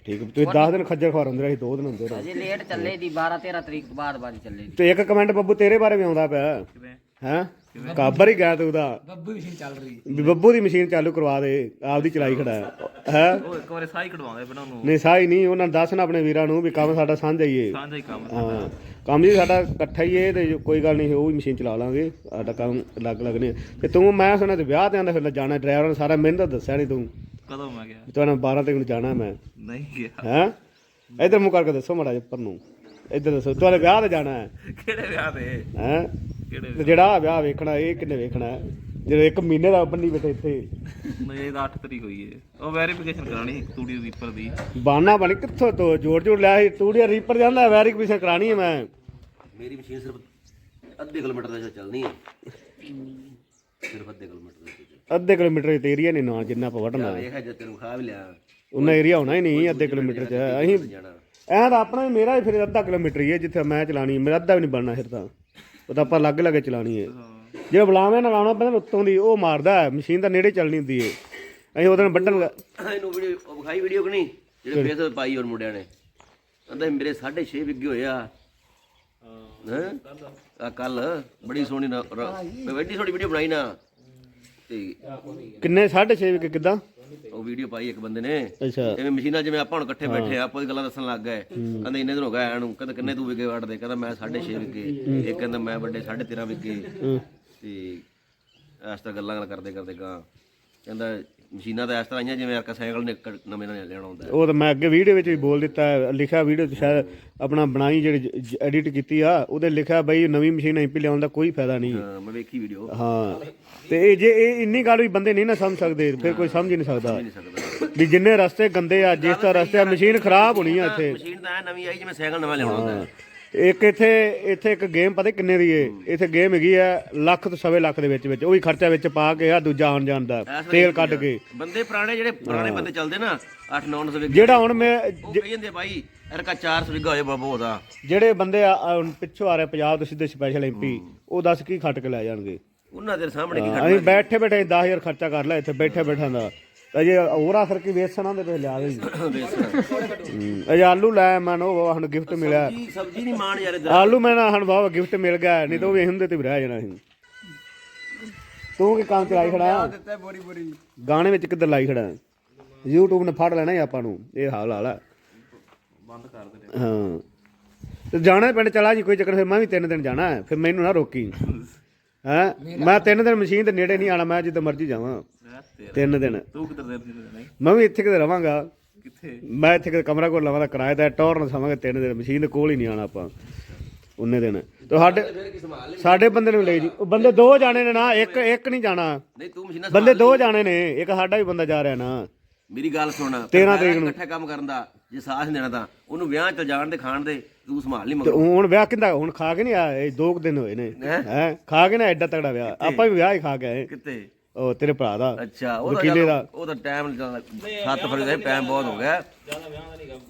ਠੀਕ ਤੁਸੀਂ 10 ਦਿਨ ਖੱਜਰ ਖਵਾਰ ਹੁੰਦੇ ਰਹੇ ਅਸੀਂ 2 ਦਿਨ ਹੁੰਦੇ ਰਹੇ। ਅਜੇ ਲੇਟ ਚੱਲੇ ਦੀ 12 13 ਤਰੀਕ ਤੋਂ ਬਾਅਦ ਬਾਅਦ ਹੀ ਚੱਲੇ ਦੀ। ਤੇ ਇੱਕ ਕਮੈਂਟ ਬੱਬੂ ਤੇਰੇ ਬਾਰੇ ਵੀ ਆਉਂਦਾ ਪਿਆ। ਹੈ? ਕਾਬਰ ਹੀ ਗਿਆ ਤੂੰ ਉਹਦਾ। ਬੱਬੂ ਮਸ਼ੀਨ ਚੱਲ ਰਹੀ ਵੀ ਬੱਬੂ ਦੀ ਮਸ਼ੀਨ ਚਾਲੂ ਕਰਵਾ ਦੇ ਆਪਦੀ ਚਲਾਈ ਖੜਾ ਹੈ। ਹੈ? ਉਹ ਇੱਕ ਵਾਰੀ ਸਾਈ ਕਢਵਾਉਂਦੇ ਪਹਿਲਾਂ ਉਹਨੂੰ। ਨਹੀਂ ਸਾਈ ਨਹੀਂ ਉਹਨਾਂ ਨੂੰ ਦੱਸਣਾ ਆਪਣੇ ਵੀਰਾਂ ਨੂੰ ਵੀ ਕੰਮ ਸਾਡਾ ਸਾਂਝਾ ਹੀ ਏ ਸਾਂਝਾ ਹੀ ਕੰਮ ਹਾਂ। ਕੰਮ ਜੀ ਸਾਡਾ ਇਕੱਠਾ ਹੀ ਏ ਤੇ ਕੋਈ ਗੱਲ ਨਹੀਂ ਉਹ ਵੀ ਮਸ਼ੀਨ ਚਲਾ ਲਾਂਗੇ ਸਾਡਾ ਕੰਮ ਅਲੱਗ ਅਲੱਗ ਨੇ ਤੇ ਤੂੰ ਮੈਂ ਸੁਣਿਆ ਤੇ ਵਿਆਹ ਤੇ ਆਂਦਾ ਫਿਰ ਜਾਣਾ ਡਰਾਈਵਰ ਨੇ ਸਾਰਾ ਮੈਨੂੰ ਤਾਂ ਦੱਸਿਆ ਨਹੀਂ ਤੂੰ। ਕਦੋਂ ਮੈਂ ਗਿਆ? ਤੁਹਾਨੂੰ 12 ਤਰੀਕ ਨੂੰ ਜਾਣਾ ਮੈਂ। ਨਹੀਂ ਗਿਆ। ਹੈ? ਇਧਰ ਮੂੰਹ ਕਰਕੇ ਦੱਸੋ ਮਾੜਾ ਉੱਪਰ ਨੂੰ। ਇੱਧਰ ਦੱਸੋ ਤੁਹਾਡੇ ਵਿਆਹ ਤੇ ਜਾਣਾ ਹੈ। ਕਿਹੜੇ ਵਿਆਹ ਤੇ? ਹੈ? ਕਿਹੜੇ ਜਿਹੜਾ ਆਹ ਵਿਆਹ ਵੇਖਣਾ ਇਹ ਕਿੰਨੇ ਵੇਖਣਾ ਹੈ? ਜਦੋਂ ਇੱਕ ਮਹੀਨੇ ਦਾ ਬੰਨੀ ਬੈਠੇ ਇੱਥੇ। ਨਹੀਂ ਇਹਦਾ 8 ਤਰੀਕ ਹੋਈ ਹੈ। ਉਹ ਵੈਰੀਫਿਕੇਸ਼ਨ ਕਰਾਣੀ ਤੂੜੀ ਰੀਪਰ ਦੀ। ਬਾਨਾ ਬਣ ਕਿੱਥੋਂ ਤੋਂ ਜੋੜ ਜੋੜ ਲਿਆ ਸੀ? ਤੂੜੀਆ ਰੀਪਰ ਜਾਂਦਾ ਵੈਰੀਫਿਕੇਸ਼ਨ ਕਰਾਣੀ ਹੈ ਮੈਂ। ਮੇਰੀ ਮਸ਼ੀਨ ਸਿਰਫ ਅੱਧੇ ਕਿਲੋਮੀਟਰ ਦਾ ਚੱਲਣੀ ਹੈ। ਸਿਰਫ ਅੱਧੇ ਕਿਲੋਮੀਟਰ ਦਾ ਅੱਧੇ ਕਿਲੋਮੀਟਰ ਦੀ ਏਰੀਆ ਨਹੀਂ ਨਾ ਜਿੰਨਾ ਆਪਾਂ ਵੱਢਣਾ। ਵੇਖ ਜੇ ਤੈਨੂੰ ਖਾ ਵੀ ਲਿਆ। ਉਹਨਾਂ ਏਰੀਆ ਹੋਣਾ ਹੀ ਨਹੀਂ ਅੱਧੇ ਕਿਲੋਮੀਟਰ ਚ। ਅਸੀਂ ਐਂ ਤਾਂ ਆਪਣਾ ਹੀ ਮੇਰਾ ਹੀ ਫਿਰ ਅੱਧਾ ਕਿਲੋਮੀਟਰ ਹੀ ਹੈ ਜਿੱਥੇ ਮੈਂ ਚਲਾਣੀ ਮੇਰਾ ਅੱਧਾ ਵੀ ਨਹੀਂ ਬਣਨਾ ਫਿਰ ਤਾਂ। ਉਹ ਤਾਂ ਆਪਾਂ ਲੱਗ ਲੱਗੇ ਚਲਾਣੀ ਹੈ। ਜੇ ਬੁਲਾਵੇਂ ਨਾ ਲਾਉਣਾ ਪੈਂਦਾ ਉੱਤੋਂ ਦੀ ਉਹ ਮਾਰਦਾ ਹੈ, ਮਸ਼ੀਨ ਤਾਂ ਨੇੜੇ ਚੱਲਣੀ ਹੁੰਦੀ ਹੈ। ਅਸੀਂ ਉਹਦੇ ਨਾਲ ਵੱਢਣ ਇਹਨੂੰ ਵੀਡੀਓ ਵਿਖਾਈ ਵੀਡੀਓ ਕਿ ਨਹੀਂ? ਜਿਹੜੇ ਫੇਸ ਪਾਈ ਹੋਰ ਮੁੰਡਿਆਂ ਨੇ। ਕਹਿੰਦਾ ਮੇਰੇ 6.5 ਵਿੱਗੇ ਹੋਏ ਆ। ਹਾਂ। ਕੱਲ ਬੜੀ ਸੋਹਣੀ ਨਾ ਰ- ਮੈਂ ਐਡੀ ਸੋਹਣੀ ਵੀਡੀਓ ਬਣਾਈ ਨਾ। ਤੇ ਕਿੰਨੇ 6.5 ਵਿਕੇ ਕਿੱਦਾਂ? ਉਹ ਵੀਡੀਓ ਪਾਈ ਇੱਕ ਬੰਦੇ ਨੇ। ਅੱਛਾ। ਐਵੇਂ ਮਸ਼ੀਨਾਂ ਜਿਵੇਂ ਆਪਾਂ ਹੁਣ ਇਕੱਠੇ ਬੈਠੇ ਆ ਆਪੋ ਦੀ ਗੱਲਾਂ ਦੱਸਣ ਲੱਗ ਗਏ। ਕਹਿੰਦੇ ਇੰਨੇ ਦਿਨ ਹੋ ਗਏ ਇਹਨੂੰ ਕਹਿੰਦਾ ਕਿੰਨੇ ਤੂੰ ਵਿਗੇ ਵੜਦੇ? ਕਹਿੰਦਾ ਮੈਂ 6.5 ਵਿਗੇ। ਇਹ ਕਹਿੰਦਾ ਮੈਂ ਵੱਡੇ 13.5 ਵਿਗੇ। ਤੇ ਇਸ ਤਰ੍ਹਾਂ ਗੱਲਾਂ ਕਰਦੇ ਕਰਦੇ ਗਾਂ। ਕਹਿੰਦਾ ਮਸ਼ੀਨਾਂ ਤਾਂ ਇਸ ਤਰ੍ਹਾਂ ਆਈਆਂ ਜਿਵੇਂ ਅਰਕਾ ਸਾਈਕਲ ਨੇ ਨਵੇਂ ਨਵੇਂ ਲੈਣਾ ਹੁੰਦਾ ਹੈ। ਉਹ ਤਾਂ ਮੈਂ ਅੱਗੇ ਵੀਡੀਓ ਵਿੱਚ ਵੀ ਬੋਲ ਦਿੱਤਾ ਹੈ, ਲਿਖਿਆ ਵੀਡੀਓ ਚ ਸ਼ਾਇਦ ਆਪਣਾ ਬਣਾਈ ਜਿਹੜੀ ਐਡਿਟ ਕੀਤੀ ਆ ਉਹਦੇ ਲਿਖਿਆ ਬਈ ਨਵੀਂ ਮਸ਼ੀਨ ਐਮਪੀ ਲਿਆਉਣ ਦਾ ਕੋਈ ਫਾਇਦਾ ਨਹੀਂ। ਹਾਂ, ਮੈਂ ਵੇਖੀ ਵੀਡੀਓ। ਹਾਂ ਤੇ ਇਹ ਜੇ ਇਹ ਇੰਨੀ ਗੱਲ ਵੀ ਬੰਦੇ ਨਹੀਂ ਨਾ ਸਮਝ ਸਕਦੇ ਫਿਰ ਕੋਈ ਸਮਝ ਹੀ ਨਹੀਂ ਸਕਦਾ। ਨਹੀਂ ਸਕਦਾ। ਵੀ ਜਿੰਨੇ ਰਸਤੇ ਗੰਦੇ ਆ ਜਿਸ ਤਰ੍ਹਾਂ ਰਸਤੇ ਆ ਮਸ਼ੀਨ ਖਰਾਬ ਹੋਣੀ ਆ ਇੱਥੇ। ਮਸ਼ੀਨ ਤਾਂ ਐ ਨਵੀਂ ਆਈ ਜਿਵੇਂ ਸਾਈਕਲ ਨਵਾਂ ਲਿਆਉਣਾ ਹੁੰਦਾ ਹੈ। ਇੱਕ ਇੱਥੇ ਇੱਥੇ ਇੱਕ ਗੇਮ ਪਤਾ ਕਿੰਨੇ ਦੀ ਏ? ਇੱਥੇ ਗੇਮ ਹੈਗੀ ਆ ਲੱਖ ਤੋਂ ਸਵੇ ਲੱਖ ਦੇ ਵਿੱਚ ਵਿੱਚ। ਉਹ ਵੀ ਖਰਚਾ ਵਿੱਚ ਪਾ ਕੇ ਆ ਦੂਜਾ ਆਉਣ ਜਾਣ ਦਾ ਇਸ ਵੇਲੇ ਤੇਲ ਕੱਢ ਕੇ। ਬੰਦੇ ਪੁਰਾਣੇ ਜਿਹੜੇ ਪੁਰਾਣੇ ਬੰਦੇ ਚੱਲਦੇ ਨਾ 8 9 ਸੌ ਵਿਗੇ ਜਿਹੜਾ ਹੁਣ ਮੈਂ ਉਹ ਕਹੀ ਜਾਂਦੇ ਭਾਈ ਅਰਕਾ 400 ਵਿਗਾ ਹੋਏ ਬਾਬਾ ਉਹਦਾ। ਜਿਹੜੇ ਬੰਦੇ ਆ ਆ ਹੁਣ ਪਿੱਛੋਂ ਆ ਰਹੇ ਪੰਜਾਬ ਤੋਂ ਸਿੱਧੇ ਸਪੈਸ਼ਲ ਐਮਪੀ ਉਹ ਦੱਸ ਕੀ ਖੱਟ ਕੇ ਲੈ ਜਾਣਗੇ? ਉਹਨਾਂ ਦੇ ਸਾਹਮਣੇ ਕੀ ਅਸੀਂ ਬੈਠੇ ਬੈਠੇ 10000 ਖਰਚਾ ਕਰ ਲਿਆ ਇੱਥੇ ਬੈਠੇ ਬੈਠਾਂ ਦਾ। ਅਜੇ ਹੋਰ ਆਖਰ ਕੀ ਵੇਸਣਾ ਦੇ ਤੁਸੀਂ ਲਿਆ ਦੇ ਅਜੇ ਆਲੂ ਲੈ ਮਨ ਉਹ ਸਾਨੂੰ ਗਿਫਟ ਮਿਲਿਆ। ਸਬਜੀ ਸਬਜੀ ਨਹੀਂ ਮਾਣ ਯਾਰ ਇੱਧਰ। ਆਲੂ ਮੈਂ ਨਾ ਹਣ ਵਾਹ ਗਿਫਟ ਮਿਲ ਗਿਆ ਨਹੀਂ ਤਾਂ ਉਹ ਹੁੰਦੇ ਤੇ ਵੀ ਰਹਿ ਜਾਣਾ ਸੀ। ਤੂੰ ਕੀ ਕੰਮ ਚਲਾਈ ਖੜਾ? ਦਿੱਤਾ ਬੋਰੀ ਬੋਰੀ। ਗਾਣੇ ਵਿੱਚ ਕਿੱਧਰ ਲਾਈ ਖੜਾ? YouTube ਨੇ ਫੜ ਲੈਣਾ ਹੀ ਆਪਾਂ ਨੂੰ ਇਹ ਹਾਲ ਹਾਲ ਆ। ਬੰਦ ਕਰ ਦੇ। ਹਾਂ। ਤੇ ਜਾਣਾ ਪਿੰਡ ਚਲਾ ਜੀ ਕੋਈ ਚੱਕਰ ਫਿਰ ਮੈਂ ਵੀ ਤਿੰਨ ਦਿਨ ਜਾਣਾ ਫਿਰ ਮੈਨੂੰ ਨਾ ਰੋਕੀ। ਹੈ? ਮੈਂ ਤਿੰਨ ਦਿਨ ਮਸ਼ੀਨ ਦੇ ਨੇੜੇ ਨਹੀਂ ਆਣਾ ਮੈਂ ਜਿੱਦਾਂ ਮਰਜ਼ੀ ਜਾਵਾਂ। ਤਿੰਨ ਦਿਨ। ਤੂੰ ਕਿੱਧਰ ਦੇ ਨਹੀਂ? ਮੈਂ ਵੀ ਇੱਥੇ ਕਿਤੇ ਰਵਾਂਗਾ। ਕਿੱਥੇ? ਮੈਂ ਇੱਥੇ ਕਿਤੇ ਕਮਰਾ ਕੋਲ ਲਵਾਂ ਦਾ ਕਿਰਾਏ ਦਾ ਟੌਰ ਨਾ ਸਮਾਂਗੇ ਤਿੰਨ ਦਿਨ। ਮਸ਼ੀਨ ਦੇ ਕੋਲ ਹੀ ਨਹੀਂ ਆਣਾ ਆਪਾਂ। ਉਹਨੇ ਦਿਨ। ਤੁਹਾਡੇ ਸਾਡੇ ਬੰਦੇ ਨੂੰ ਲੈ ਜੀ। ਉਹ ਬੰਦੇ ਦੋ ਜਾਣੇ ਨੇ ਨਾ ਇੱਕ ਇੱਕ ਨਹੀਂ ਜਾਣਾ। ਨਹੀਂ ਤੂੰ ਮਸ਼ੀਨਾਂ ਬੰਦੇ ਦੋ ਜਾਣੇ ਨੇ। ਇੱਕ ਸਾਡਾ ਵੀ ਬੰਦਾ ਜਾ ਰਿਹਾ ਨਾ। ਮੇਰੀ ਗੱਲ ਸੁਣ। 13 ਤਰੀਕ ਨੂੰ। ਇਕੱਠੇ ਕੰਮ ਕਰਨ ਦਾ ਜੇ ਸਾਥ ਨਹੀਂ ਦੇਣਾ ਤਾਂ। ਉਹਨੂੰ ਵਿਆਹ ਚ ਜਾਣ ਦੇ ਖਾਣ ਦੇ ਤੂੰ ਸੰਭਾਲ ਨਹੀਂ ਮਗਰ। ਹੁਣ ਵਿਆਹ ਕਿੰਦਾ ਹੁਣ ਖਾ ਕੇ ਨਹੀਂ ਆਇਆ ਇਹ ਦੋ ਦਿਨ ਹੋਏ ਨੇ। ਹੈਂ? ਹੈ? ਖਾ ਕੇ ਨਾ ਐਡਾ ਤਗੜਾ ਵਿਆਹ। ਆਪਾਂ ਵੀ ਵਿਆਹ ਹੀ ਖਾ ਕੇ ਆਏ। ਕਿੱਥੇ? ਉਹ ਤੇਰੇ ਭਰਾ ਦਾ ਅੱਛਾ ਉਹ ਤਾਂ ਵਕੀਲੇ ਚੱਲ- ਦਾ। ਉਹ ਤਾਂ ਟਾਈਮ ਸੱਤ ਫਰਵਰੀ ਦਾ ਟਾਈਮ ਬਹੁਤ ਹੋ ਗਿਆ।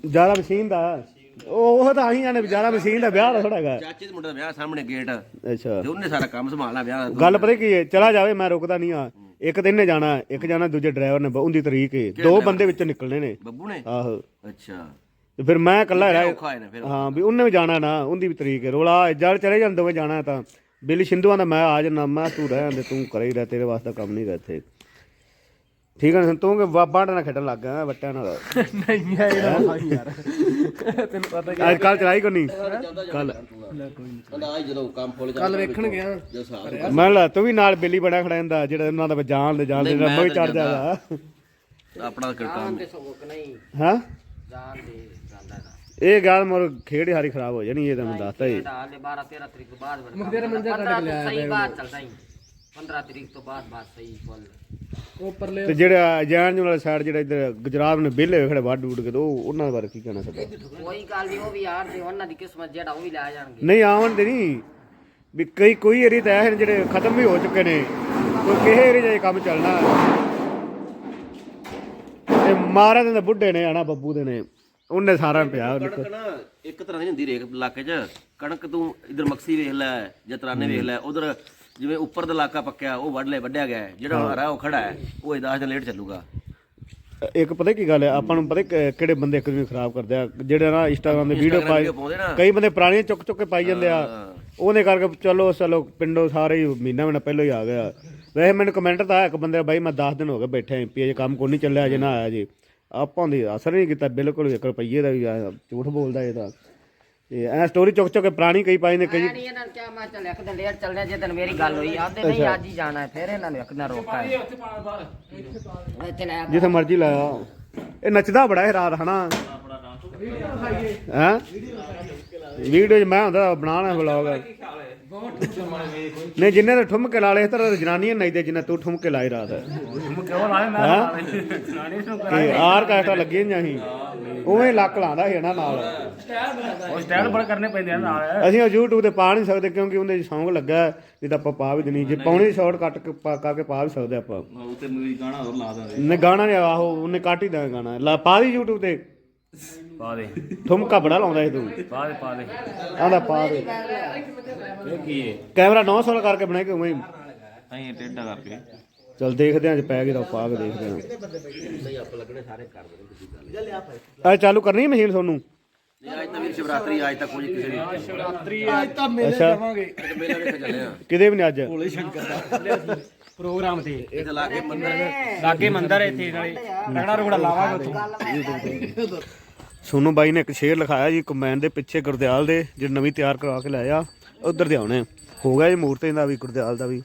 ਜ਼ਿਆਦਾ ਮਸ਼ੀਨ ਦਾ। ਉਹ ਉਹ ਤਾਂ ਆਹੀ ਜਾਣੇ ਜ਼ਿਆਦਾ ਮਸ਼ੀਨ ਦਾ ਵਿਆਹ ਦਾ ਥੋੜਾ ਹੈਗਾ। ਚਾਚੇ ਦੇ ਮੁੰਡੇ ਦਾ ਵਿਆਹ ਸਾਹਮਣੇ ਗੇਟ ਅੱਛਾ। ਤੇ ਉਹਨੇ ਸਾਰਾ ਕੰਮ ਸੰਭਾਲਣਾ ਵਿਆਹ ਦਾ। ਗੱਲ ਪਤਾ ਕੀ ਹੈ ਚਲਾ ਜਾਵੇ ਮੈਂ ਰੁਕਦਾ ਨਹੀਂ ਆ। ਇੱਕ ਦਿਨ ਨੇ ਜਾਣਾ ਇੱਕ ਜਾਣਾ ਦੂਜੇ ਡਰਾਈਵਰ ਨੇ ਉਹਦੀ ਤਰੀਕ ਹੈ ਦੋ ਬੰਦੇ ਵਿੱਚੋਂ ਨਿਕਲਣੇ ਨੇ। ਬੱਬੂ ਨੇ? ਆਹੋ। ਅੱਛਾ। ਤੇ ਫਿਰ ਮੈਂ ਇਕੱਲਾ ਰਹਿ ਔਖਾ ਹੈ ਨਾ ਫਿਰ। ਹਾਂ ਵੀ ਉਹਨੇ ਵੀ ਜਾਣਾ ਨਾ ਉਹਦੀ ਵੀ ਤਰੀਕ ਹੈ ਰੋਲਾ ਜਦ ਚਲੇ ਜਾਂਦੇ ਦੋਵੇਂ ਜਾਣਾ ਤਾਂ। ਬਿੱਲੀ ਸਿੰਧੂਆਂ ਦਾ ਮੈਂ ਆ ਜਾਣਾ ਮੈਂ ਤੂੰ ਰਹਿ ਜਾਂਦੇ ਤੂੰ ਕਰੇ ਹੀ ਰਹਿ ਤੇਰੇ ਵਾਸਤੇ ਕੰਮ ਨਹੀਂ ਗਾ ਇੱਥੇ। ਠੀਕ ਹੈ ਨਾ ਤੂੰ ਕਿ ਬਾਂਡ ਨਾਲ ਖੇਡਣ ਲੱਗ ਗਿਆ ਵੱਟਿਆਂ ਨਾਲ। ਨਹੀਂ ਯਾਰ ਯਾਰ। ਤੈਨੂੰ ਪਤਾ ਅੱਜ ਕੱਲ ਚਲਾਈ ਕੋ ਨਹੀਂ ਕੱਲ ਕਹਿੰਦਾ ਆ ਜਦੋਂ ਕੰਮ ਫੁੱਲ ਕੱਲ ਵੇਖਣ ਗਿਆ। ਮੈਂ ਲਾ ਤੂੰ ਵੀ ਨਾਲ ਬਿੱਲੀ ਬੜਾ ਖੜਾ ਜਾਂਦਾ ਜਿਹੜਾ ਉਹਨਾਂ ਦਾ ਜਾਣ ਦੇ ਜਾਣ ਦੇ ਰੱਬੋ ਹੀ ਚੜ ਜਾਦਾ। ਆਪਣਾ ਕੰਮ ਤੇ ਸੋਕ ਨਹੀਂ। ਹਾਂ? ਜਾਣ ਦੇ ਜਾਂਦਾ ਨਾ ਇਹ ਗੱਲ ਮਰ ਖੇਡ ਹਾਰੀ ਖਰਾਬ ਹੋ ਜਾਣੀ ਇਹ ਤਾਂ ਮੈਂ ਦੱਸਤਾ ਹੀ। ਡਾਲ 12 13 ਤਰੀਕ ਤੋਂ ਬਾਅਦ ਵੜ ਮੁਖਤਿਆਰ ਮੰਜਾ ਕੱਢ ਕੇ ਲਿਆਇਆ ਸਹੀ ਬਾਤ ਚੱਲਦਾ ਹੀ 15 ਤਰੀਕ ਤੋਂ ਬਾਅਦ ਬਾਤ ਸਹੀ ਫੁੱਲ। ਉਹ ਪਰਲੇ ਤੇ ਜਿਹੜਾ ਜਾਣ ਜੂ ਵਾਲਾ ਸਾਈਡ ਜਿਹੜਾ ਇੱਧਰ ਗੁਜਰਾਤ ਨੇ ਬਿੱਲੇ ਖੜੇ ਵੱਢ ਉੱਡ ਕੇ ਤੇ ਉਹ ਉਹਨਾਂ ਬਾਰੇ ਕੀ ਕਹਿਣਾ ਸਕਦਾ ਕੋਈ ਗੱਲ ਨਹੀਂ ਉਹ ਵੀ ਯਾਰ ਦੇ ਉਹਨਾਂ ਦੀ ਕਿਸਮਤ ਜਿਹੜਾ ਉਹ ਵੀ ਲੈ ਜਾਣਗੇ। ਨਹੀਂ ਦੇ ਨਹੀਂ। ਵੀ ਕਈ ਕੋਈ ਏਰੀ ਤਾਂ ਐਸੇ ਨੇ ਜਿਹੜੇ ਖਤਮ ਵੀ ਹੋ ਚੁੱਕੇ ਨੇ। ਕੋਈ ਕਿਸੇ ਏਰੀ 'ਚ ਇਹ ਕੰਮ ਚੱਲਣਾ। ਤੇ ਮਾਰਾ ਦੇ ਤਾਂ ਬੁੱਢੇ ਨੇ ਆਣਾ ਬੱਬੂ ਦੇ ਨੇ। ਉਹਨੇ ਸਾਰਾ ਪਿਆ ਉਹਨੇ ਕਣਕ ਨਾ ਇੱਕ ਤਰ੍ਹਾਂ ਦੀ ਹੁੰਦੀ ਰੇਕ ਇਲਾਕੇ 'ਚ। ਕਣਕ ਤੂੰ ਇਧਰ ਮਕਸੀ ਵੇਖ ਲੈ ਜਾਂ ਤਰਾਨੇ ਵੇਖ ਲੈ ਉਧਰ ਜਿਵੇਂ ਉੱਪਰ ਦਾ ਇਲਾਕਾ ਪੱਕਿਆ ਉਹ ਵੱਢ ਲੈ ਵੱਢਿਆ ਗਿਆ ਹੈ। ਜਿਹੜਾ ਹਰਾ ਉਹ ਖੜਾ ਹੈ ਉਹ 10 ਦਿਨ ਲੇਟ ਚੱਲੂਗਾ। ਇੱਕ ਪਤਾ ਕੀ ਗੱਲ ਹੈ ਆਪਾਂ ਨੂੰ ਪਤਾ ਕਿ- ਕਿਹੜੇ ਬੰਦੇ ਇੱਕ ਦੂਜੇ ਨੂੰ ਖਰਾਬ ਕਰਦੇ ਆ। ਜਿਹੜੇ ਨਾ ਇੰਸਟਾਗ੍ਰਾਮ ਦੇ ਵੀਡੀਓ ਪਾਈ video ਪਾਉਂਦੇ ਨਾ। ਕਈ ਬੰਦੇ ਪੁਰਾਣੀਆਂ ਚੁੱਕ ਚੁੱਕ ਕੇ ਪਾਈ ਜਾਂਦੇ ਆ। ਉਹਨੇ ਕਰਕੇ ਚਲੋ ਚਲੋ ਪਿੰਡੋਂ ਸਾਰੇ ਹੀ ਮਹੀਨਾ ਮਹੀਨਾ ਪਹਿਲਾਂ ਹੀ ਆ ਗਿਆ। ਵੈਸੇ ਮੈਨੂੰ ਕਮੈਂਟ ਤਾਂ ਆਇਆ ਇੱਕ ਬੰਦੇ ਦਾ, ਬਾਈ ਮੈਂ 10 ਦਿਨ ਹੋ ਗਏ ਬੈਠਾ ਐਮਪੀ ਅਜੇ ਕੰਮ ਕੋਈ ਨਹੀਂ ਚੱਲਿਆ ਅਜੇ ਨਾ ਆਇਆ ਜੀ। ਆਪਾਂ ਦੀ ਅਸਰ ਨਹੀਂ ਕੀਤਾ ਬਿਲਕੁਲ 1 ਰੁਪਈਏ ਦਾ ਵੀ ਆਇਆ, ਝੂਠ ਬੋਲਦਾ ਇਹ ਤਾਂ ਤੇ ਐ ਸਟੋਰੀ ਚੁੱਕ ਚੁੱਕ ਕੇ ਪੁਰਾਣੀ ਕਈ ਪਾਈ ਨੇ ਕਈ ਮੈਂ ਨਹੀਂ ਇਹਨਾਂ ਨੂੰ ਕਿਹਾ ਮੈਂ ਚੱਲ ਇੱਕ ਦਿਨ ਲੇਟ ਚੱਲਦੇ ਜੇ ਦਿਨ ਮੇਰੀ ਗੱਲ ਹੋਈ ਆਂਦੇ ਨਹੀਂ ਅੱਜ ਹੀ ਜਾਣਾ ਹੈ ਫਿਰ ਇਹਨਾਂ ਨੇ ਇੱਕ ਦਿਨ ਰੋਕਾ ਹੈ। ਇੱਥੇ ਲੈ ਜਿੱਥੇ ਮਰਜ਼ੀ ਲਾਇਆ ਇਹ ਨੱਚਦਾ ਬੜਾ ਹੈ ਰਾਤ ਹਨਾ? ਹਾਂ? ਵੀਡੀਓ 'ਚ ਮੈਂ ਹੁੰਦਾ ਬਣਾਣਾ ਵਲੌਗ ਨਹੀਂ ਜਿੰਨੇ ਤੇ ਠੁਮਕੇ ਲਾ ਲਏ ਇਸ ਤਰ੍ਹਾਂ ਜਨਾਨੀਆਂ ਨੱਚਦੇ ਜਿੰਨਾ ਤੂੰ ਠੁਮਕੇ ਲਾਈ ਰਾਤ। ਲਾਏ ਮੈਂ ਇਹ ਆਰ ਕਾਸਟਾ ਲੱਗੀ ਨਹੀਂ ਉਵੇਂ ਲੱਕ ਲਾਉਂਦਾ ਸੀ ਨਾ ਨਾਲ। ਉਹ ਸਟਾਈਲ ਬੜ ਕਰਨੇ ਪੈਂਦੇ ਆ ਨਾਲ। ਅਸੀਂ ਉਹ YouTube ਤੇ ਪਾ ਨਹੀਂ ਸਕਦੇ ਕਿਉਂਕਿ ਉਹਦੇ ਸੌਂਗ ਲੱਗਾ ਨਹੀਂ ਤਾਂ ਆਪਾਂ ਪਾ ਵੀ ਦੇਣੀ। ਜੇ ਪਾਉਣੀ ਸ਼ਾਰਟ ਕੱਟ ਕੇ ਪਾ ਕਾ ਕੇ ਪਾ ਵੀ ਸਕਦੇ ਆਪਾਂ। ਉਹ ਤੇ ਮੇਰੀ ਗਾਣਾ ਹੋਰ ਲਾ ਦਾਂਗੇ ਨੇ ਗਾਣਾ ਨਹੀਂ ਆਹੋ ਉਹਨੇ ਕੱਟ ਹੀ ਦੇਣਾ ਗਾਣਾ। ਲਾ ਪਾ ਦੀ YouTube ਤੇ। ਪਾ ਦੇ। ਠੁਮਕਾ ਬੜਾ ਲਾਉਂਦਾ ਸੀ ਤੂੰ। ਪਾ ਦੇ ਪਾ ਦੇ। ਆਂਦਾ ਪਾ ਦੇ। ਇਹ ਕੀ ਹੈ ਕੈਮਰਾ 900 ਕਰਕੇ ਬਣਾ ਕੇ ਉਵੇਂ ਹੀ। ਅਸੀਂ ਟੇਡਾ ਕਰਕੇ ਚੱਲ ਦੇਖਦੇ ਆਂ ਜੇ ਪੈ ਗਈ ਤਾਂ ਪਾ ਕੇ ਦੇਖਦੇ ਆਂ। ਆ ਚਾਲੂ ਕਰਨੀ ਹੈ ਮਸ਼ੀਨ ਤੁਹਾਨੂੰ? ਨਹੀਂ ਅੱਜ ਤਾਂ ਵੀ ਸ਼ਿਵਰਾਤਰੀ ਅੱਜ ਤੱਕ ਕੋਈ ਕਿਸੇ ਦੀ ਸ਼ਿਵਰਾਤਰੀ ਅੱਜ ਤਾਂ ਮੇਲੇ ਇੱਕ ਮੇਲਾ ਵੇਖ ਚੱਲੇ ਆ। ਕਿਤੇ ਵੀ ਨਹੀਂ ਅੱਜ? ਪ੍ਰੋਗਰਾਮ ਤੇ ਇੱਥੇ ਲਾ ਕੇ ਮੰਦਰ ਲਾਗੇ ਮੰਦਰ ਹੈ ਇੱਥੇ ਨਾਲੇ ਰਗੜਾ ਰਗੜਾ ਲਾਵਾਂਗੇ ਉੱਥੋਂ। ਸੋਨੂ ਬਾਈ ਨੇ ਇੱਕ ਸ਼ੇਰ ਲਿਖਾਇਆ ਜੀ ਕਮੈਨ ਦੇ ਪਿੱਛੇ ਗੁਰਦਿਆਲ ਦੇ ਜਿਹੜੇ ਨਵੀਂ ਤਿਆਰ ਕਰਵਾ ਕੇ ਲਾਇਆ ਉਧਰ ਦੇ ਆਉਣੇ ਹੋ ਗਿਆ ਜੀ ਮੂਰਤੀ ਦਾ ਵੀ ਗੁਰਦਿਆਲ ਦਾ ਵੀ।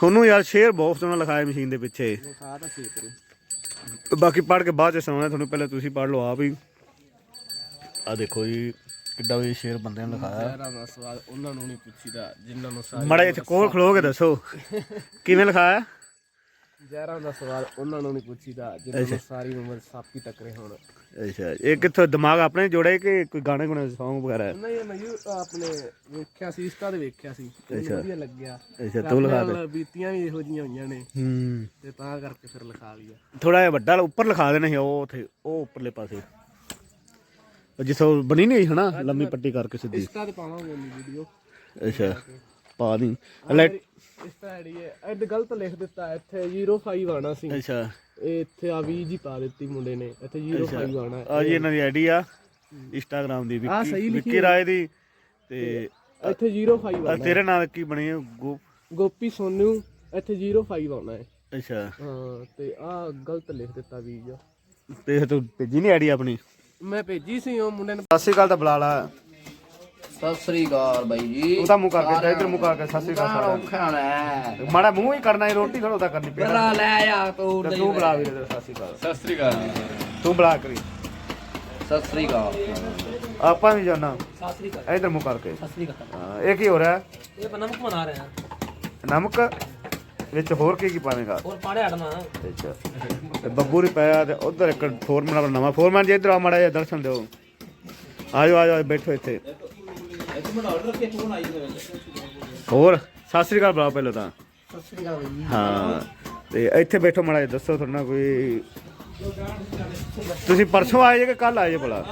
ਸੋਨੂੰ ਯਾਰ ਸ਼ੇਰ ਬਹੁਤ ਸੋਹਣਾ ਲਿਖਾਇਆ ਮਸ਼ੀਨ ਦੇ ਪਿੱਛੇ। ਬਾਕੀ ਪੜ੍ਹ ਕੇ ਬਾਅਦ ਚ ਸੁਣਾਉਣਾ ਤੁਹਾਨੂੰ ਪਹਿਲਾਂ ਤੁਸੀਂ ਪੜ੍ਹ ਲਓ ਆਪ ਹੀ। ਆ ਦੇਖੋ ਜੀ ਕਿੱਡਾ ਵੀ ਸ਼ੇਰ ਬੰਦੇ ਨੇ ਲਿਖਾਇਆ। ਦਾ ਸਵਾਲ ਉਹਨਾਂ ਨੂੰ ਨਹੀਂ ਪੁੱਛੀਦਾ ਜਿਨ੍ਹਾਂ ਨੂੰ ਮੜਾ ਇੱਥੇ ਕੋਲ ਖਲੋ ਕੇ ਦੱਸੋ। ਕਿਵੇਂ ਲਿਖਾਇਆ? ਜ਼ਹਿਰਾਂ ਦਾ ਸਵਾਲ ਉਹਨਾਂ ਨੂੰ ਨਹੀਂ ਪੁੱਛੀਦਾ ਜਿਨ੍ਹਾਂ ਨੂੰ ਸਾਰੀ ਉਮਰ ਸਾਪੀ ਟੱਕਰੇ ਹੋਣ। ਅੱਛਾ ਇਹ ਕਿੱਥੋਂ ਦਿਮਾਗ ਆਪਣੇ ਜੋੜੇ ਕਿ ਕੋਈ ਗਾਣੇ ਗੁਣੇ Song ਵਗੈਰਾ? ਹੈ? ਨਹੀਂ ਮੈਂ ਆਪਣੇ ਵੇਖਿਆ ਸੀ ਇੰਸਟਾ ਤੇ ਵੇਖਿਆ ਸੀ ਮੈਨੂੰ ਵਧੀਆ ਲੱਗਿਆ। ਅੱਛਾ ਤੂੰ ਲਿਖਾ ਦੇ। ਬੀਤੀਆਂ ਵੀ ਇਹੋ ਜੀਆਂ ਹੋਈਆਂ ਨੇ। ਹੂੰ। ਤੇ ਤਾਂ ਕਰਕੇ ਫਿਰ ਲਿਖਾ ਲਿਆ ਥੋੜਾ ਜਿਹਾ ਵੱਡਾ ਉੱਪਰ ਲਿਖਾ ਦੇਣਾ ਸੀ ਉਹ ਉਥੇ ਉਹ ਉੱਪਰਲੇ ਪਾਸੇ। ਉਹ ਜਿੱਥੋਂ ਬਣੀ ਨਹੀਂ ਹਨਾ ਲੰਮੀ ਪੱਟੀ ਕਰਕੇ ਸਿੱਧੀ। ਇੰਸਟਾ ਤੇ ਪਾਵਾਂਗੇ ਵੀਡੀਓ ਅੱਛਾ ਪਾ ਦੀ। ਲੈ ਇੰਸਟਾ ਆਈਡੀ ਹੈ ਐਡ ਗਲਤ ਲਿਖ ਦਿੱਤਾ ਇੱਥੇ 05 ਆਣਾ ਸੀ। ਅੱਛਾ। ਇਹ ਇੱਥੇ ਆ 20 ਜੀ ਪਾ ਦਿੱਤੀ ਮੁੰਡੇ ਨੇ ਇੱਥੇ 05 ਆਣਾ ਆ ਜੀ ਇਹਨਾਂ ਦੀ ਆਈਡੀ ਆ ਇੰਸਟਾਗ੍ਰam ਦੀ ਆਹ ਸਹੀ ਵਿੱਕੀ ਲਿਖੀ ਵਿੱਕੀ ਰਾਏ ਦੀ ਤੇ ਇੱਥੇ 05 ਆ ਆਣਾ ਤੇਰੇ ਨਾਲ ਕੀ ਬਣੀ ਹੈ? ਗੋਪੀ ਸੋਨੂ ਇੱਥੇ 05 ਆਉਣਾ ਹੈ। ਅੱਛਾ। ਹਾਂ ਤੇ ਆ ਗਲਤ ਲਿਖ ਦਿੱਤਾ ਵੀ ਜੀ ਤੇ ਤੂੰ ਭੇਜੀ ਨਹੀਂ ਆਈਡੀ ਆਪਣੀ? ਮੈਂ ਭੇਜੀ ਸੀ ਉਹ ਮੁੰਡੇ ਨੇ। ਸਤਿ ਸ਼੍ਰੀ ਅਕਾਲ ਤਾਂ ਬੁਲਾ ਲਾ। ਸਤਿ ਸ੍ਰੀ ਅਕਾਲ ਬਾਈ ਜੀ। ਤੂੰ ਤਾਂ ਮੂੰਹ ਕਰਕੇ ਇੱਧਰ ਮੂੰਹ ਕਰਕੇ ਸਤਿ ਸ਼੍ਰੀ ਅਕਾਲ ਸਾਰਿਆਂ ਨੂੰ। ਹੈ। ਮਾੜਾ ਮੂੰਹ ਹੀ ਕਰਨਾ ਹੈ ਰੋਟੀ ਥੋੜਾ ਤਾਂ ਕਰਨੀ ਪੈਣਾ। ਬਰਾ ਲੈ ਆ ਤੂੰ ਤੇ ਤੂੰ ਬੁਲਾ ਵੀਰੇ ਸਤਿ ਸ਼੍ਰੀ ਅਕਾਲ। ਸਤਿ ਸ੍ਰੀ ਅਕਾਲ ਜੀ। ਤੂੰ ਬੁਲਾ ਕਰੀ। ਸਤਿ ਸ੍ਰੀ ਅਕਾਲ। ਆਪਾਂ ਵੀ ਜਾਣਾ। ਸਤਿ ਸ੍ਰੀ ਅਕਾਲ। ਇੱਧਰ ਮੂੰਹ ਕਰਕੇ। ਸਤਿ ਸ੍ਰੀ ਅਕਾਲ। ਹਾਂ, ਇਹ ਕੀ ਹੋ ਰਿਹਾ? ਹੈ? ਇਹ ਨਮਕ ਬਣਾ ਰਹੇ ਆ ਨਮਕ? ਵਿੱਚ ਹੋਰ ਕੀ ਕੀ ਪਾਵੇਂਗਾ? ਹੋਰ ਪਾੜੇ ਹਟਣਾ। ਅੱਛਾ। ਤੇ ਬੱਬੂ ਰੀ ਪਿਆ ਤੇ ਉਧਰ ਇੱਕ ਫੋਰਮੈਨ ਵਾਲਾ ਨਵਾਂ ਫੋਰਮੈਨ ਜੀ ਇੱਧਰ ਆ ਮਾੜਾ ਜਿਹਾ ਦਰਸ਼ਨ ਦਿਓ। ਆਜੋ ਆਜੋ ਬੈਠੋ ਇੱਥੇ। ਹੋਰ ਸਤਿ ਸ੍ਰੀ ਅਕਾਲ ਬੁਲਾਓ ਪਹਿਲਾਂ ਤਾਂ। ਸਤਿ ਸ੍ਰੀ ਅਕਾਲ ਬਾਈ ਜੀ ਹਾਂ ਤੇ ਇੱਥੇ ਬੈਠੋ ਮਾੜਾ ਜਿਹਾ ਦੱਸੋ ਤੁਹਾਡਾ ਕੋਈ। ਤੁਸੀਂ ਪਰਸੋਂ ਆਏ ਜੇ ਕਿ ਕੱਲ ਆਏ ਜੇ ਭਲਾ?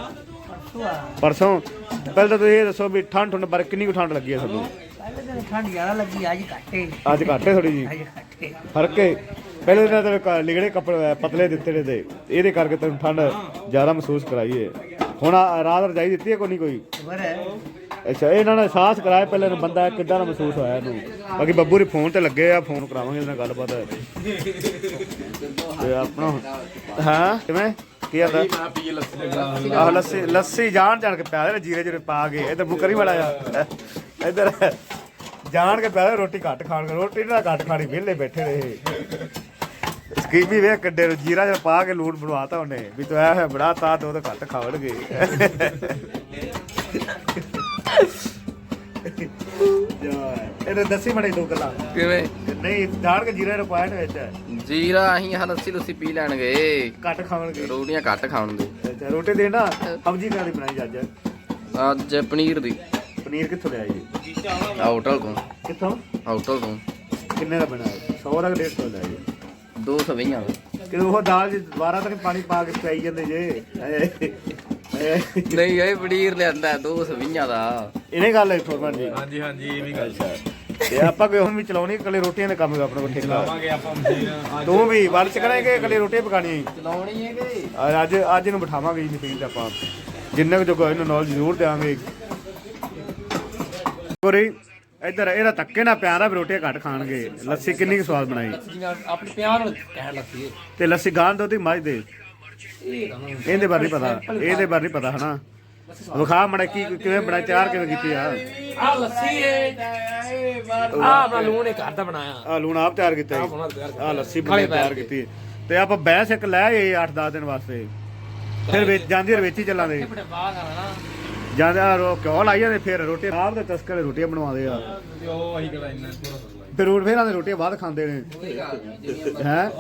ਪਰਸੋਂ ਪਹਿਲਾਂ ਤਾਂ ਤੁਸੀਂ ਇਹ ਦੱਸੋ ਵੀ ਠੰਡ ਠੰਡ ਬਾਰੇ ਕਿੰਨੀ ਕੁ ਠੰਡ ਲੱਗੀ ਹੈ ਤੁਹਾਨੂੰ? ਪਹਿਲੇ ਦਿਨ ਠੰਡ ਜ਼ਿਆਦਾ ਲੱਗੀ ਅੱਜ ਘੱਟੇ ਅੱਜ ਘੱਟ ਹੈ ਥੋੜੀ ਜੀ। ਅੱਜ ਘੱਟੇ ਫ਼ਰਕ ਹੈ। ਪਹਿਲੇ ਦਿਨਾਂ ਤੇ ਕ- ਲਿਗੜੇ ਕੱਪੜੇ ਪਤਲੇ ਦਿੱਤੇ ਨੇ ਤੇ ਇਹਦੇ ਕਰਕੇ ਤੈਨੂੰ ਠੰਡ ਜ਼ਿਆਦਾ ਮਹਿਸੂਸ ਕਰਾਈਏ ਹੁਣ ਆ ਰਾਤ ਰਜਾਈ ਦਿੱਤੀ ਹੈ ਕੋਈ ਨਹੀਂ ਕੋਈ? ਹੈ। ਅੱਛਾ ਇਹਨਾਂ ਨੇ ਸਾਹਸ ਕਰਾਇਆ ਪਹਿਲੇ ਨੂੰ ਬੰਦਾ ਕਿੱਦਾਂ ਦਾ ਮਹਿਸੂਸ ਹੋਇਆ ਇਹਨੂੰ? ਬਾਕੀ ਬੱਬੂ ਦੇ ਫੋਨ ਤੇ ਲੱਗੇ ਆ ਫੋਨ ਕਰਾਵਾਂਗੇ ਇਹਦੇ ਨਾਲ ਗੱਲਬਾਤ। ਤੇ ਆਪਣਾ ਹਾਂ? ਕਿਵੇਂ? ਕੀ ਆਂਦਾ ਆਹ ਲੱਸੀ ਲੱਸੀ ਜਾਣ ਜਾਣ ਕੇ ਪਿਆ ਦੇ ਜੀਰੇ ਜੀਰੇ ਪਾ ਕੇ। ਇਧਰ ਬੁਕਰੀ ਵਾਲਾ ਆ। ਇਧਰ। ਜਾਣ ਕੇ ਦੇ ਰੋਟੀ ਘੱਟ ਖਾਣ ਰੋਟੀ ਨਾ ਘੱਟ ਖਾਣੀ ਵਿਹਲੇ ਬੈਠੇ ਰਹੇ। ਸਕੀਮੀ ਵੇਖ ਕੱਡੇ ਨੂੰ ਜੀਰਾ ਜਿਹਾ ਪਾ ਕੇ ਲੂਣ ਬਣਵਾਤਾ ਉਹਨੇ ਵੀ ਤੂੰ ਐ ਹੈ ਬੜਾ ਤਾਂ ਦੋ ਤਾਂ ਘੱਟ ਖਾਵਣਗੇ। ਇਹਨੇ ਦੱਸੀ ਮੜੇ ਦੋ ਗੱਲਾਂ। ਕਿਵੇਂ? ਨਹੀਂ ਜਾਣ ਕੇ ਜੀਰਾ ਨੂੰ ਨੇ ਵਿੱਚ। ਜੀਰਾ ਅਸੀਂ ਆਹ ਲੱਸੀ ਲੁੱਸੀ ਪੀ ਲੈਣਗੇ। ਘੱਟ ਖਾਵਣਗੇ। ਰੋਟੀਆਂ ਘੱਟ ਖਾਣਗੇ ਅੱਛਾ ਰੋਟੀ ਦੇਣਾ ਸਬਜ਼ੀ ਕਾਦੀ ਬਣਾਈ ਅੱਜ। ਅੱਜ ਪਨੀਰ ਦੀ। ਪਨੀਰ ਕਿੱਥੋਂ ਲਿਆਈ? ਜੀ ਹੋਟਲ ਤੋਂ ਕਿੱਥੋਂ? ਹੋਟਲ ਤੋਂ ਕਿੰਨੇ ਦਾ ਬਣਾਇਆ 100 ਦਾ ਕਿ 150 ਦਾ ਜੀ? 220 ਦਾ। ਕਿ ਉਹ ਦਾਲ ਚ ਦੁਬਾਰਾ ਤਾਂ ਨੀ ਪਾਣੀ ਪਾ ਕੇ ਪਿਆਈ ਜਾਂਦੇ ਜੇ। ਨਹੀਂ ਇਹ ਪਨੀਰ ਲਿਆਂਦਾ 220 ਦਾ। ਇਹਨੇ ਗੱਲ ਹੈ ਫੋਰਮਨ ਜੀ ਹਾਂਜੀ ਹਾਂਜੀ ਇਹ ਵੀ ਗੱਲ ਤੇ ਆਪਾਂ ਕੋਈ ਹੁਣ ਵੀ ਚਲਾਉਣੀ ਇਕੱਲੇ ਰੋਟੀਆਂ ਦੇ ਕੰਮ ਹੈ ਆਪਣਾ ਕੋਲ ਠੇਕਾ ਲਾਵਾਂਗੇ ਆਪਾਂ ਮਸ਼ੀਨ ਅੱਜ। ਤੂੰ ਵੀ ਵੱਲ ਚ ਕਰਾਂਗੇ ਇਕੱਲੇ ਰੋਟੀਆਂ ਪਕਾਣੀ ਚਲਾਉਣੀ ਹੈ ਕਿ ਅੱਜ ਅੱਜ ਇਹਨੂੰ ਬਿਠਾਵਾਂਗੇ ਜੀ ਮਸ਼ੀਨ ਤੇ ਆਪਾਂ। ਜਿੰਨੇ ਕੁ ਜੋਗਾ ਇਹਨੂੰ ਨੌਲੇਜ ਜ਼ਰੂਰ ਦੇਵਾਂਗੇ ਕੋਰੀ। ਇੱਧਰ ਇਹਦਾ ਧੱਕੇ ਨਾ ਪਿਆਰਾ ਵੀ ਰੋਟੀਆਂ ਘੱਟ ਖਾਣਗੇ। ਲੱਸੀ ਕਿੰਨੀ ਕੁ ਸਵਾਦ ਬਣਾਈ? ਆਪਣੇ ਪਿਆਰ ਨਾਲ ਕਹਿਣ ਲੱਗੀ ਤੇ ਲੱਸੀ ਗਾਂ ਦੋ ਤੇ ਮੱਝ ਦੇ? ਇਹਦੇ ਬਾਰੇ ਨਹੀਂ ਪਤਾ। ਇਹਦੇ ਬਾਰੇ ਨਹੀਂ ਪਤਾ ਹਨਾ। ਵਿਖਾ ਮੜਾ ਕੀ ਕਿਵੇਂ ਬਣਾ ਤਿਆਰ ਕਿਵੇਂ ਕੀਤੀ ਆ? ਆ ਲੱਸੀ ਹੈ ਆ ਆਪਣਾ ਲੂਣ ਇੱਕ ਘਰ ਦਾ ਬਣਾਇਆ। ਆ ਲੂਣ ਆਪ ਤਿਆਰ ਕੀਤਾ ਆ ਲੱਸੀ ਬਣਾ ਤਿਆਰ ਕੀਤੀ। ਤੇ। ਆਪਾਂ ਬੈਸ ਇੱਕ ਲੈ ਆਏ 8-10 ਦਿਨ ਵਾਸਤੇ। ਫਿਰ ਵਿੱਚ ਜਾਂਦੀ ਫਿਰ ਵਿੱਚ ਹੀ ਚੱਲਾਂਗੇ ਬੜੇ ਆ ਨਾ। ਜਾਂਦੇ ਆ ਰੋ ਕਿਉਂ ਲਾਈ ਜਾਂਦੇ ਫਿਰ ਰੋਟੀ ਆਪ ਦੇ ਤਸਕਰੇ ਰੋਟੀਆਂ ਬਣਵਾਉਂਦੇ ਆ। ਤੇ ਉਹ ਅਸੀਂ ਕਿਹੜਾ ਇੰਨਾ ਥੋੜਾ ਥੋੜਾ ਫਿਰ ਰੋਟ ਫੇਰਾਂ ਦੇ ਰੋਟੀਆਂ ਬਾਅਦ ਖਾਂਦੇ ਨੇ। ਹੈ?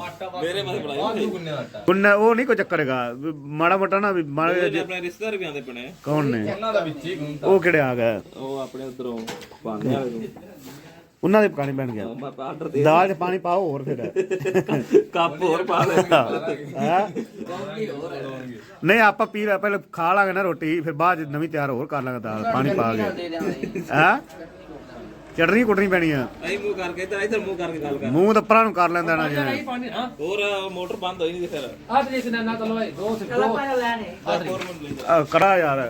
ਮੇਰੇ ਮਾਥੇ ਬੁਲਾਇਆ ਗੁੰਨੇ ਆਟਾ। ਉਹਨੇ ਉਹ ਨਹੀਂ ਕੋਈ ਚੱਕਰ ਹੈਗਾ। ਵੀ ਮਾੜਾ ਮੋਟਾ ਨਾ ਵੀ ਮਾੜਾ ਜਿਹਾ- ਆਪਣੇ ਰਿਸ਼ਤੇਦਾਰ ਵੀ ਆਂਦੇ ਪਣੇ ਕੌਣ ਨੇ? ਉਹਨਾਂ ਦਾ ਵਿੱਚ ਹੀ ਗੁੰਨ ਉਹ ਕਿਹੜੇ ਆ ਗਏ? ਉਹ ਆਪਣੇ ਉਧਰੋਂ ਪਾਉਂਦੇ ਵਾਲੇ ਨੂੰ ਉਹਨਾਂ ਦੇ ਪਕਾਣੀ ਬਣ ਗਿਆ। ਆਰਡਰ ਦੇ ਦਾਲ 'ਚ ਪਾਣੀ ਪਾਓ ਹੋਰ ਫਿਰ। ਕੱਪ ਹੋਰ ਪਾ ਲੈ। ਹੈਂ? ਨਹੀਂ ਆਪਾਂ ਪੀ ਲੈ ਪਹਿਲੇ ਖਾ ਲਾਂਗੇ ਨਾ ਰੋਟੀ ਫਿਰ ਬਾਅਦ 'ਚ ਨਵੀਂ ਤਿਆਰ ਹੋਰ ਕਰ ਲਾਂਗੇ ਦਾਲ ਪਾਣੀ ਪਾ ਕੇ। ਹੈ? ਚਟਨੀ ਕੁੱਟਣੀ ਪੈਣੀ ਆ। ਅਸੀਂ ਮੂੰਹ ਕਰਕੇ ਇੱਧਰ ਇੱਧਰ ਮੂੰਹ ਕਰਕੇ ਗੱਲ ਕਰ। ਮੂੰਹ ਤਾਂ ਪਰਾਂ ਨੂੰ ਕਰ ਲੈਂਦਾ ਨਾ ਜਿਵੇਂ ਪਾਣੀ ਹਾਂ। ਹੋਰ ਮੋਟਰ ਬੰਦ ਹੋਈ ਨਹੀਂ ਫਿਰ। ਆ ਤੇ ਇਸ ਨਾ ਭਾਈ ਦੋ ਸੇ ਦੋ। ਆਹ ਕੜਾ ਯਾਰ।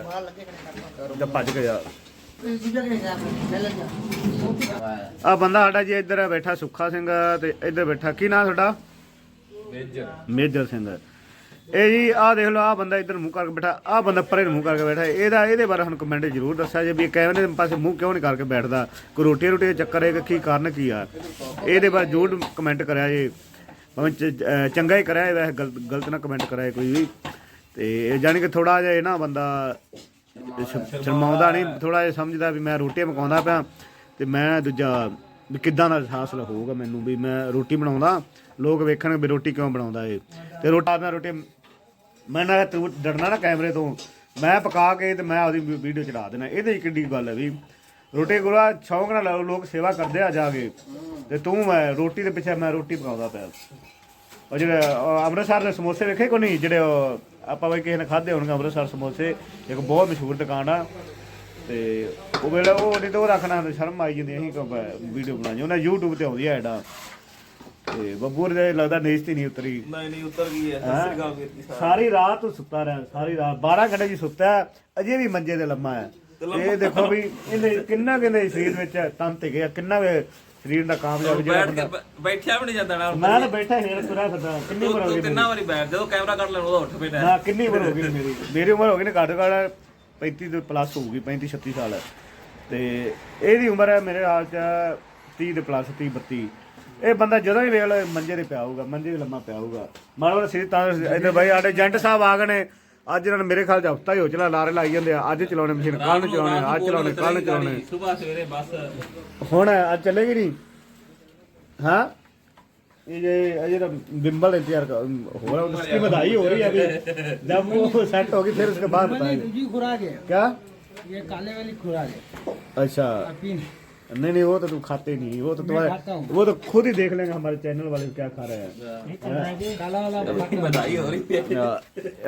ਜਦ ਭੱਜ ਗਿਆ। ਆ ਬੰਦਾ ਸਾਡਾ ਜੀ ਇੱਧਰ ਬੈਠਾ ਸੁੱਖਾ ਸਿੰਘ ਤੇ ਇੱਧਰ ਬੈਠਾ ਕੀ ਨਾਂ ਤੁਹਾਡਾ? ਮੇਜਰ। ਮੇਜਰ ਸਿੰਘ। ਇਹ ਜੀ ਆਹ ਦੇਖ ਲਓ ਆਹ ਬੰਦਾ ਇੱਧਰ ਮੂੰਹ ਕਰਕੇ ਬੈਠਾ ਆਹ ਬੰਦਾ ਪਰੇ ਨੂੰ ਮੂੰਹ ਕਰਕੇ ਬੈਠਾ। ਇਹਦਾ ਇਹਦੇ ਬਾਰੇ ਹੁਣ ਕਮੈਂਟ ਜ਼ਰੂਰ ਦੱਸਿਆ ਜੇ ਵੀ ਕੈਮਰੇ ਦੇ ਪਾਸੇ ਮੂੰਹ ਕਿਉਂ ਨਹੀਂ ਕਰਕੇ ਬੈਠਦਾ। ਕੋਈ ਰੋਟੀ ਰੋਟੀ ਦੇ ਚੱਕਰ ਹੈ ਕਿ ਕੀ ਕਾਰਨ ਕੀ ਆ? ਇਹਦੇ ਬਾਰੇ ਜ਼ਰੂਰ ਕਮੈਂਟ ਕਰਿਆ ਜੇ। ਭਾਵੇਂ ਚੰਗਾ ਹੀ ਕਰਿਆ ਇਹ ਵੈਸੇ ਗਲਤ ਨਾ ਕਮੈਂਟ ਕਰਿਆ ਕੋਈ ਵੀ। ਤੇ ਜਾਣੀ ਕਿ ਥੋੜਾ ਜਿਹਾ ਇਹ ਨਾ ਬੰਦਾ ਸ਼- ਸ਼ਰਮਾਉਂਦਾ ਨਹੀਂ ਥੋੜਾ ਜਿਹਾ ਸਮਝਦਾ ਵੀ ਮੈਂ ਰੋਟੀ ਪਕਾਉਂਦਾ ਪਿਆ ਤੇ ਮੈਂ ਦੂਜਾ ਵੀ ਕਿੱਦਾਂ ਦਾ ਹਾਸਲ ਹੋਊਗਾ ਮੈਨੂੰ ਵੀ ਮੈਂ ਰੋਟੀ ਬਣਾਉਂਦਾ ਲੋਕ ਵੇਖਣ ਵੀ ਰੋਟੀ ਕਿਉਂ ਬਣਾਉਂਦਾ ਏ ਤੇ ਰੋਟਾ ਮੈਂ ਰੋਟੀ ਮੈਂ ਨਾ ਤੂੰ ਡਰਨਾ ਨਾ ਕੈਮਰੇ ਤੋਂ ਮੈਂ ਪਕਾ ਕੇ ਤੇ ਮੈਂ ਉਹਦੀ ਵੀਡੀਓ ਚੜਾ ਦੇਣਾ ਇਹਦੇ 'ਚ ਕਿੱਡੀ ਗੱਲ ਹੈ ਵੀ ਰੋਟੀ ਗੁਰਾ ਸ਼ੌਂਕ ਨਾਲ ਲਓ, ਲੋਕ ਸੇਵਾ ਕਰਦੇ ਆ ਜਾ ਕੇ ਤੇ ਤੂੰ ਮੈਂ ਰੋਟੀ ਦੇ ਪਿੱਛੇ ਮੈਂ ਰੋਟੀ ਪਕਾਉਂਦਾ ਪਿਆ। ਉਹ ਜਿਹੜੇ ਉਹ ਅੰਮ੍ਰਿਤਸਰ ਦੇ ਸਮੋਸੇ ਵੇਖੇ ਕੋ ਨਹੀਂ ਜਿਹੜੇ ਉਹ ਆਪਾਂ ਵੀ ਕਿਸੇ ਨੇ ਖਾਦੇ ਹੋਣਗੇ ਅੰਮ੍ਰਿਤਸਰ ਸਮੋਸੇ ਇੱਕ ਬਹੁਤ ਮਸ਼ਹੂਰ ਦੁਕਾਨ ਆ। ਤੇ ਉਹ ਵੇਲੇ ਉਹ ਨਹੀਂ ਤਾਂ ਉਹ ਰੱਖਣਾ ਤੇ ਸ਼ਰਮ ਆਈ ਜਾਂਦੀ ਅਸੀਂ ਕੋ ਵੀਡੀਓ ਬਣਾਈ ਉਹਨਾਂ YouTube ਤੇ ਆਉਂਦੀ ਆ ਐਡਾ। ਤੇ ਬੱਬੂਰ ਦੇ ਲੱਗਦਾ ਨੇਸਤੀ ਨਹੀਂ ਉਤਰੀ। ਨਹੀਂ ਨਹੀਂ ਉੱਤਰ ਗਈ ਹੈ। ਹੈਂ? ਸਤਿ ਸ੍ਰੀ ਅਕਾਲ ਵੀਰ ਜੀ ਸਾਰੀ ਰਾਤ ਸੁੱਤਾ ਰਿਹਾ ਸਾਰੀ ਰਾਤ। 12 ਘੰਟੇ ਜੀ ਸੁੱਤਾ ਹੈ, ਅਜੇ ਵੀ ਮੰਜੇ ਤੇ ਲੰਮਾ ਹੈ। ਇਹ ਦੇਖੋ ਵੀ ਇਹਦੇ ਕਿੰਨਾ ਕਹਿੰਦੇ ਸਰੀਰ ਵਿੱਚ ਤੰਤ ਹੈਗੇ ਆ, ਕਿੰਨਾ ਸਰੀਰ ਦਾ ਕਾਮਯਾਬ ਜਿਹੜਾ ਬੈਠ ਕੇ ਬੰਦਾ ਬੈਠਿਆ ਵੀ ਨਹੀਂ ਜਾਂਦਾ ਨਾ ਮੈਂ ਤਾਂ ਬੈਠਾ ਹੇਰ ਤੁਰਿਆ ਫਿਰਦਾ ਕਿੰਨੀ ਉਮਰ ਹੋ ਤੂੰ ਗਈ ਕਿੰਨਾ ਵਾਰੀ ਬੈਠ ਜਦੋਂ ਕੈਮਰਾ ਕੱਢ ਲੈਣ ਉਹਦਾ ਉੱਠ ਪੈਣਾ ਨਾ ਕਿੰਨੀ ਉਮਰ ਹੋ ਗਈ ਮੇਰੀ? ਮੇਰੀ ਉਮਰ ਹੋ ਗਈ ਨੇ ਘੱਟ ਤੋਂ ਘੱਟ 35 ਤੋਂ ਪਲੱਸ ਹੋਊਗੀ 35 36 ਸਾਲ। ਤੇ ਇਹਦੀ ਉਮਰ ਹੈ ਮੇਰੇ ਹਾਲ ਚ 30 ਦੇ ਪਲੱਸ 30 32 ਇਹ ਬੰਦਾ ਜਦੋਂ ਹੀ ਵੇਖ ਲਓ ਮੰਜੇ ਤੇ ਪਿਆ ਹੋਊਗਾ ਮੰਜੇ ਤੇ ਲੰਮਾ ਪਿਆ ਹੋਊਗਾ। ਮਾੜਾ ਮਾੜਾ ਸਿਰ ਤਾਂ ਇੱਧਰ ਬਾਈ ਸਾਡੇ ਏਜੰਟ ਸਾਹਿਬ ਆ ਗਏ ਨੇ। ਅੱਜ ਇਹਨਾਂ ਨੇ ਮੇਰੇ ਖਿਆਲ ਚ ਹਫਤਾ ਹੀ ਹੋ ਚਲਾ ਲਾਰੇ ਲਾਈ ਜਾਂਦੇ ਆ ਅੱਜ ਚਲਾਉਣੇ ਮਸ਼ੀਨ ਕੱਲ ਨੂੰ ਚਲਾਉਣੇ ਅੱਜ ਚਲਾਉਣੇ ਕੱਲ ਨੂੰ ਚਲਾਉਣੇ ਸਵੇਰ ਸਵੇਰੇ ਬੱਸ ਹੁਣ ਅੱਜ ਚੱਲੇਗੀ ਨਹੀਂ ਹਾਂ ਇਹ ਜੇ ਅਜੇ ਤਾਂ ਬਿੰਬਲ ਇੰਤਜ਼ਾਰ ਕਰ हो रहा है उसकी बधाई हो रही है अभी जब वो सेट होगी फिर उसके बाद बताएंगे दूसरी खुराक है क्या ये काले वाली खुराक है अच्छा पीन नहीं नहीं वो तो तुम खाते नहीं वो तो तुम्हारे वो तो खुद ही देख लेंगे हमारे चैनल वाले क्या खा रहे हैं। हाँ,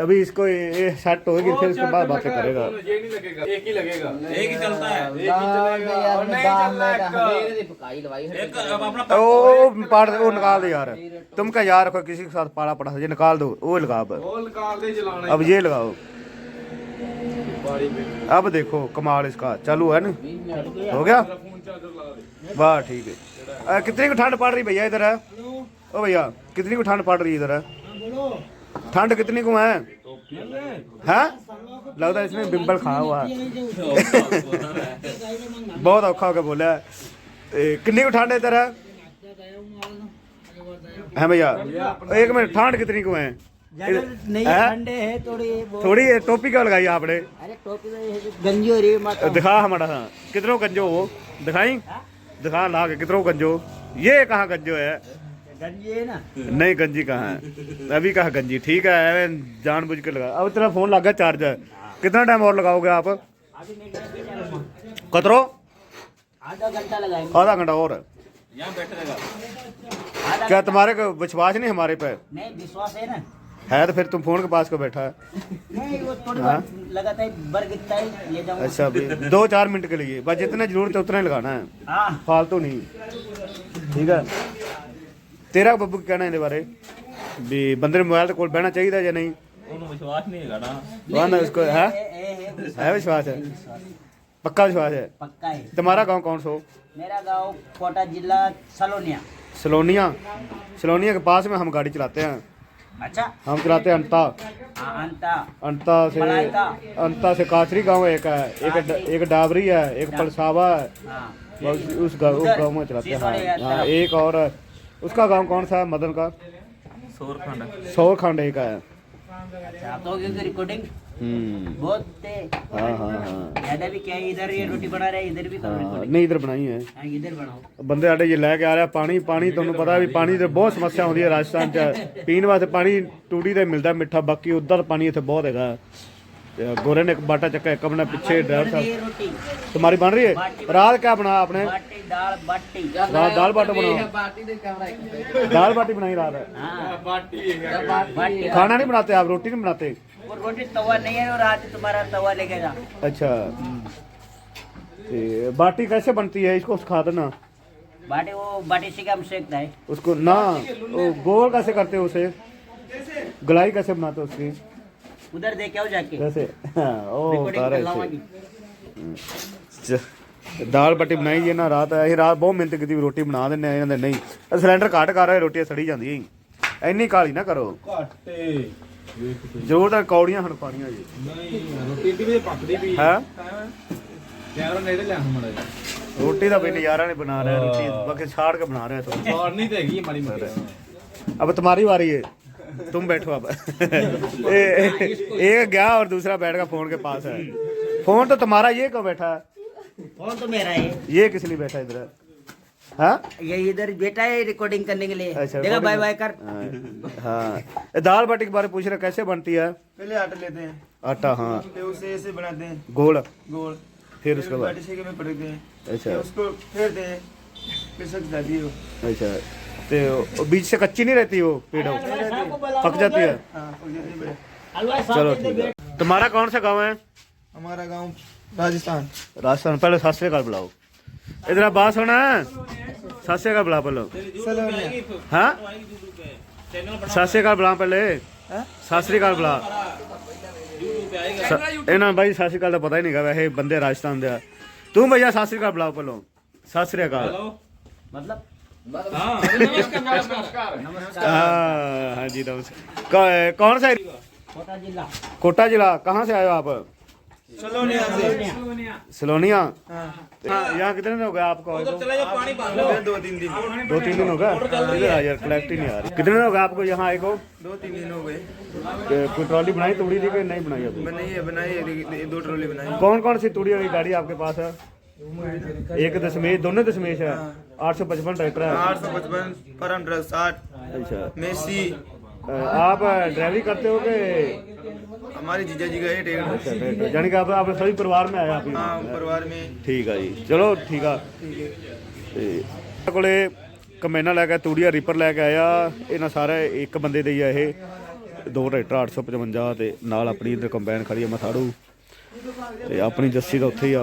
अभी इसको ये तो होगी फिर उसके बाद बातें करेगा। एक ही लगेगा। एक ही चलता है। निकाल दो यार। तुम क्या यार किसी के साथ पाड़ा पड़ा ये निकाल दो वो लगाओ अब। ये लगाओ। अब देखो कमाल इसका चालू है ना? हो गया? वाह ठीक है अ, कितनी को ठंड पड़ रही भैया इधर है ओ भैया कितनी को ठंड पड़ रही है इधर है ठंड कितनी को है हैं लगता है इसने बिम्बल खाया हुआ है बहुत औखा होकर बोला है ए, कितनी को ठंड है इधर है है भैया एक मिनट ठंड कितनी को है नहीं हैं? ठंडे है थोड़ी वो थोड़ी ये टोपी क्यों लगाई आपने अरे टोपी में ये गंजी हो रही है माता दिखा हमारा हाँ कितनों गंजो हो दिखाई? दिखा ला के कितनों गंजो? ये कहाँ गंजो है? गंजी है ना? नहीं गंजी कहाँ है? अभी कहाँ गंजी? ठीक है जान बुझ के लगा। अब तेरा फ़ोन लगा चार्ज कितना टाइम और लगाओगे आप? कतरो? आधा घंटा लगाएँगे। आधा घंटा और? यहाँ बैठे क्या तुम्हारे को विश्वास नहीं हमारे पे? नहीं विश्वास है ना। है तो फिर तुम फ़ोन के पास को बैठा है? अच्छा दो चार मिनट के लिए। बस जितना ज़रूरत है उतना ही लगाना है। हाँ। फालतू नहीं। ठीक है। तेरा बब्बू कहना है बारे? भी बंदे मोबाइल को बहना चाहिए या नहीं? विश्वास है? पक्का विश्वास है? पक्का तुम्हारा गाँव कौन सो? मेरा गाँव कोटा जिला सलोनिया। सलोनिया? सलोनिया के पास में हम गाड़ी चलाते हैं। अच्छा हम चलाते अंता हाँ अंता अंता से मलाइता। अंता से काचरी गांव एक है एक काचरी। एक डाबरी है एक पलसावा है हाँ और उस उस गांव उस गांव में चलाते हैं हाँ, हाँ एक और है। उसका गांव कौन सा है मदन का सोरखंड सौरखंड एक है अच्छा आप तो होगी उसकी रिकॉर्डिंग हम्म बहुत थे हाँ हाँ हाँ ज्यादा भी क्या है इधर ये रोटी बना रहे हैं इधर भी करो हाँ, रिकॉर्डिंग नहीं इधर बनाई है हाँ इधर बनाओ ਬੰਦੇ ਸਾਡੇ ਜੇ ਲੈ ਕੇ ਆ ਰਿਹਾ ਪਾਣੀ ਪਾਣੀ ਤੁਹਾਨੂੰ ਪਤਾ ਵੀ ਪਾਣੀ ਦੀ ਬਹੁਤ ਸਮੱਸਿਆ ਆਉਂਦੀ ਹੈ ਰਾਜਸਥਾਨ 'ਚ ਪੀਣ ਵਾਸਤੇ ਪਾਣੀ ਟੂੜੀ ਦਾ ਹੀ ਮਿਲਦਾ ਮਿੱਠਾ ਬਾਕੀ ਉਧਰ ਪਾਣੀ ਇੱਥੇ ਬਹੁਤ ਹੈਗਾ गोरे ने एक बाटा चक्का एक अपना पीछे ड्राइवर साहब तुम्हारी बन रही है रात क्या बना आपने दाल बाटी दाल बाटा बनाओ दाल बाटी बनाई रात खाना नहीं बनाते आप रोटी नहीं बनाते रोटी तवा नहीं है और आज तुम्हारा तवा लेके जा अच्छा बाटी कैसे बनती है इसको सिखा देना बाटी वो बाटी से हम सेकता है उसको ना गोल कैसे करते हो उसे गलाई कैसे बनाते हो उसकी उधर देखे आओ जाके कैसे हाँ, ओ रिकॉर्डिंग बता रहे कर थे लाऊंगी ਚ- ਦਾਲ ਬੱਟੀ ਬਣਾਈ ਜੀ ਇਹਨਾਂ ਰਾਤ ਅਸੀਂ ਰਾਤ ਬਹੁਤ ਮਿਹਨਤ ਕੀਤੀ ਵੀ ਰੋਟੀ ਬਣਾ ਦਿੰਨੇ ਆ ਇਹਨਾਂ ਦੇ ਨਹੀਂ ਇਹ ਸਿਲੰਡਰ ਘੱਟ ਕਰ ਰਹੇ ਰੋਟੀ ਸੜੀ ਜਾਂਦੀ ਹੈ ਇੰਨੀ ਕਾਲੀ ਨਾ ਕਰੋ ਘਾਟੇ ਜ਼ਰੂਰ ਤਾਂ ਕੌੜੀਆਂ ਹੁਣ ਪਾਣੀਆਂ ਜੀ ਨਹੀਂ ਰੋਟੀ ਦੀ ਵੀ ਪੱਕਦੀ ਵੀ ਹੈ ਕੈਮਰਾ ਨੇੜੇ ਲੈ ਹੁਣ ਮੜਾ ਰੋਟੀ ਦਾ ਵੀ ਨਜ਼ਾਰਾ ਨਹੀਂ ਬਣਾ ਰਿਹਾ ਰੋਟੀ ਬਾਕੀ ਛਾੜ ਕੇ ਬਣਾ ਰਿਹਾ ਤੂੰ ਔਰ ਨਹੀਂ ਤੇ ਹੈਗੀ ਹੈ ਮਾੜੀ ਮੋਟੀ अब तुम्हारी बारी है तुम बैठो अब। एक गया और दूसरा बैठ गया फ़ोन के पास है। फ़ोन तो तुम्हारा ये क्यों बैठा है? कौन तो मेरा है। ये किस लिए बैठा इधर? हाँ? ये इधर बेटा है रिकॉर्डिंग करने के लिए। अच्छा, देखा बाय बाय कर। हाँ दाल बाटी के बारे में पूछ रहे कैसे बनती है? पहले आटा लेते हैं। आटा हाँ। उसे ऐसे बनाते हैं। गोल। गोल। फिर उसके बाद? हैं अच्छा। फिर उसको हैं। फिर सक जाती है अच्छा। तो वो बीच से कच्ची नहीं रहती वो पेड़ों पक जाती है हाँ पक जाती है बढ़िया। चलो ठीक है तुम्हारा कौन सा गाँव है हमारा गांव राजस्थान राजस्थान पहले सात का बुलाओ इधर आप बात सुना सात का बुला पहले सलोनिया हाँ ਸਤਿ ਸ਼੍ਰੀ ਅਕਾਲ ਬੁਲਾ ਪਹਿਲੇ ਸਤਿ ਸ਼੍ਰੀ ਅਕਾਲ ਬੁਲਾ ਸ- ਇਹਨਾਂ ਬਾਈ ਸਤਿ ਸ਼੍ਰੀ ਅਕਾਲ ਦਾ ਪਤਾ ਹੀ ਨਹੀਂਗਾ ਵੈਸੇ ਬੰਦੇ ਰਾਜਸਥਾਨ ਦੇ ਆ ਤੂੰ ਭਈਆ ਸਤਿ ਸ਼੍ਰੀ ਅਕਾਲ ਬੁਲਾਓ ਪਹਿਲੋਂ ਸਤਿ ਸ਼੍ਰੀ ਅਕਾਲ मतलब हाँ हाँ जी नमस्कार कौ- कौन सा कोटा जिला कोटा जिला कहाँ से आए हो आप सलोनिया से सलोनिया हाँ हाँ, यहाँ कितने दिन हो गए आपको आए को? फिर दो तीन दिन दो तीन दिन हो गए इधर आ यार कलेक्ट ही नहीं आ रही कितने दिन हो गए आपको यहाँ आए को दो तीन दिन हो गए ए, कोई ट्रॉली बनाई तोड़ी थी कि नहीं बनाई अभी बनाई है बनाई है दो ट्रॉली बनाई कौन कौन सी तूड़ी वाली गाड़ी आपके पास है एक दशमेश दोनों दशमेश है आठ सौ पचपन ट्रैक्टर है आठ सौ पचपन परम ड्रग साठ अच्छा मेसी अ, आप ड्राइविंग करते हो कि हमारे जीजा जी का है ट्रेन अच्छा, ट्रैक्टर? यानी कि आप आप सभी परिवार में आए अभी हाँ परिवार में ਠੀਕ ਆ ਜੀ ਚਲੋ ਠੀਕ ਆ ਤੇ ਇਹਨਾਂ ਕੋਲੇ ਕਮੈਨਾ ਲੈ ਕੇ ਤੂੜੀਆ ਰੀਪਰ ਲੈ ਕੇ ਆਇਆ ਇਹਨਾਂ ਸਾਰੇ ਇੱਕ ਬੰਦੇ ਦੇ ਹੀ ਆ ਇਹ ਦੋ ਟਰੈਕਟਰ 855 ਤੇ ਨਾਲ ਆਪਣੀ ਇਧਰ ਕੰਬਾਈਨ ਖੜੀ ਆ ਮਥਾੜੂ ਤੇ ਆਪਣੀ ਜੱਸੀ ਦਾ ਉੱਥੇ ਹੀ ਆ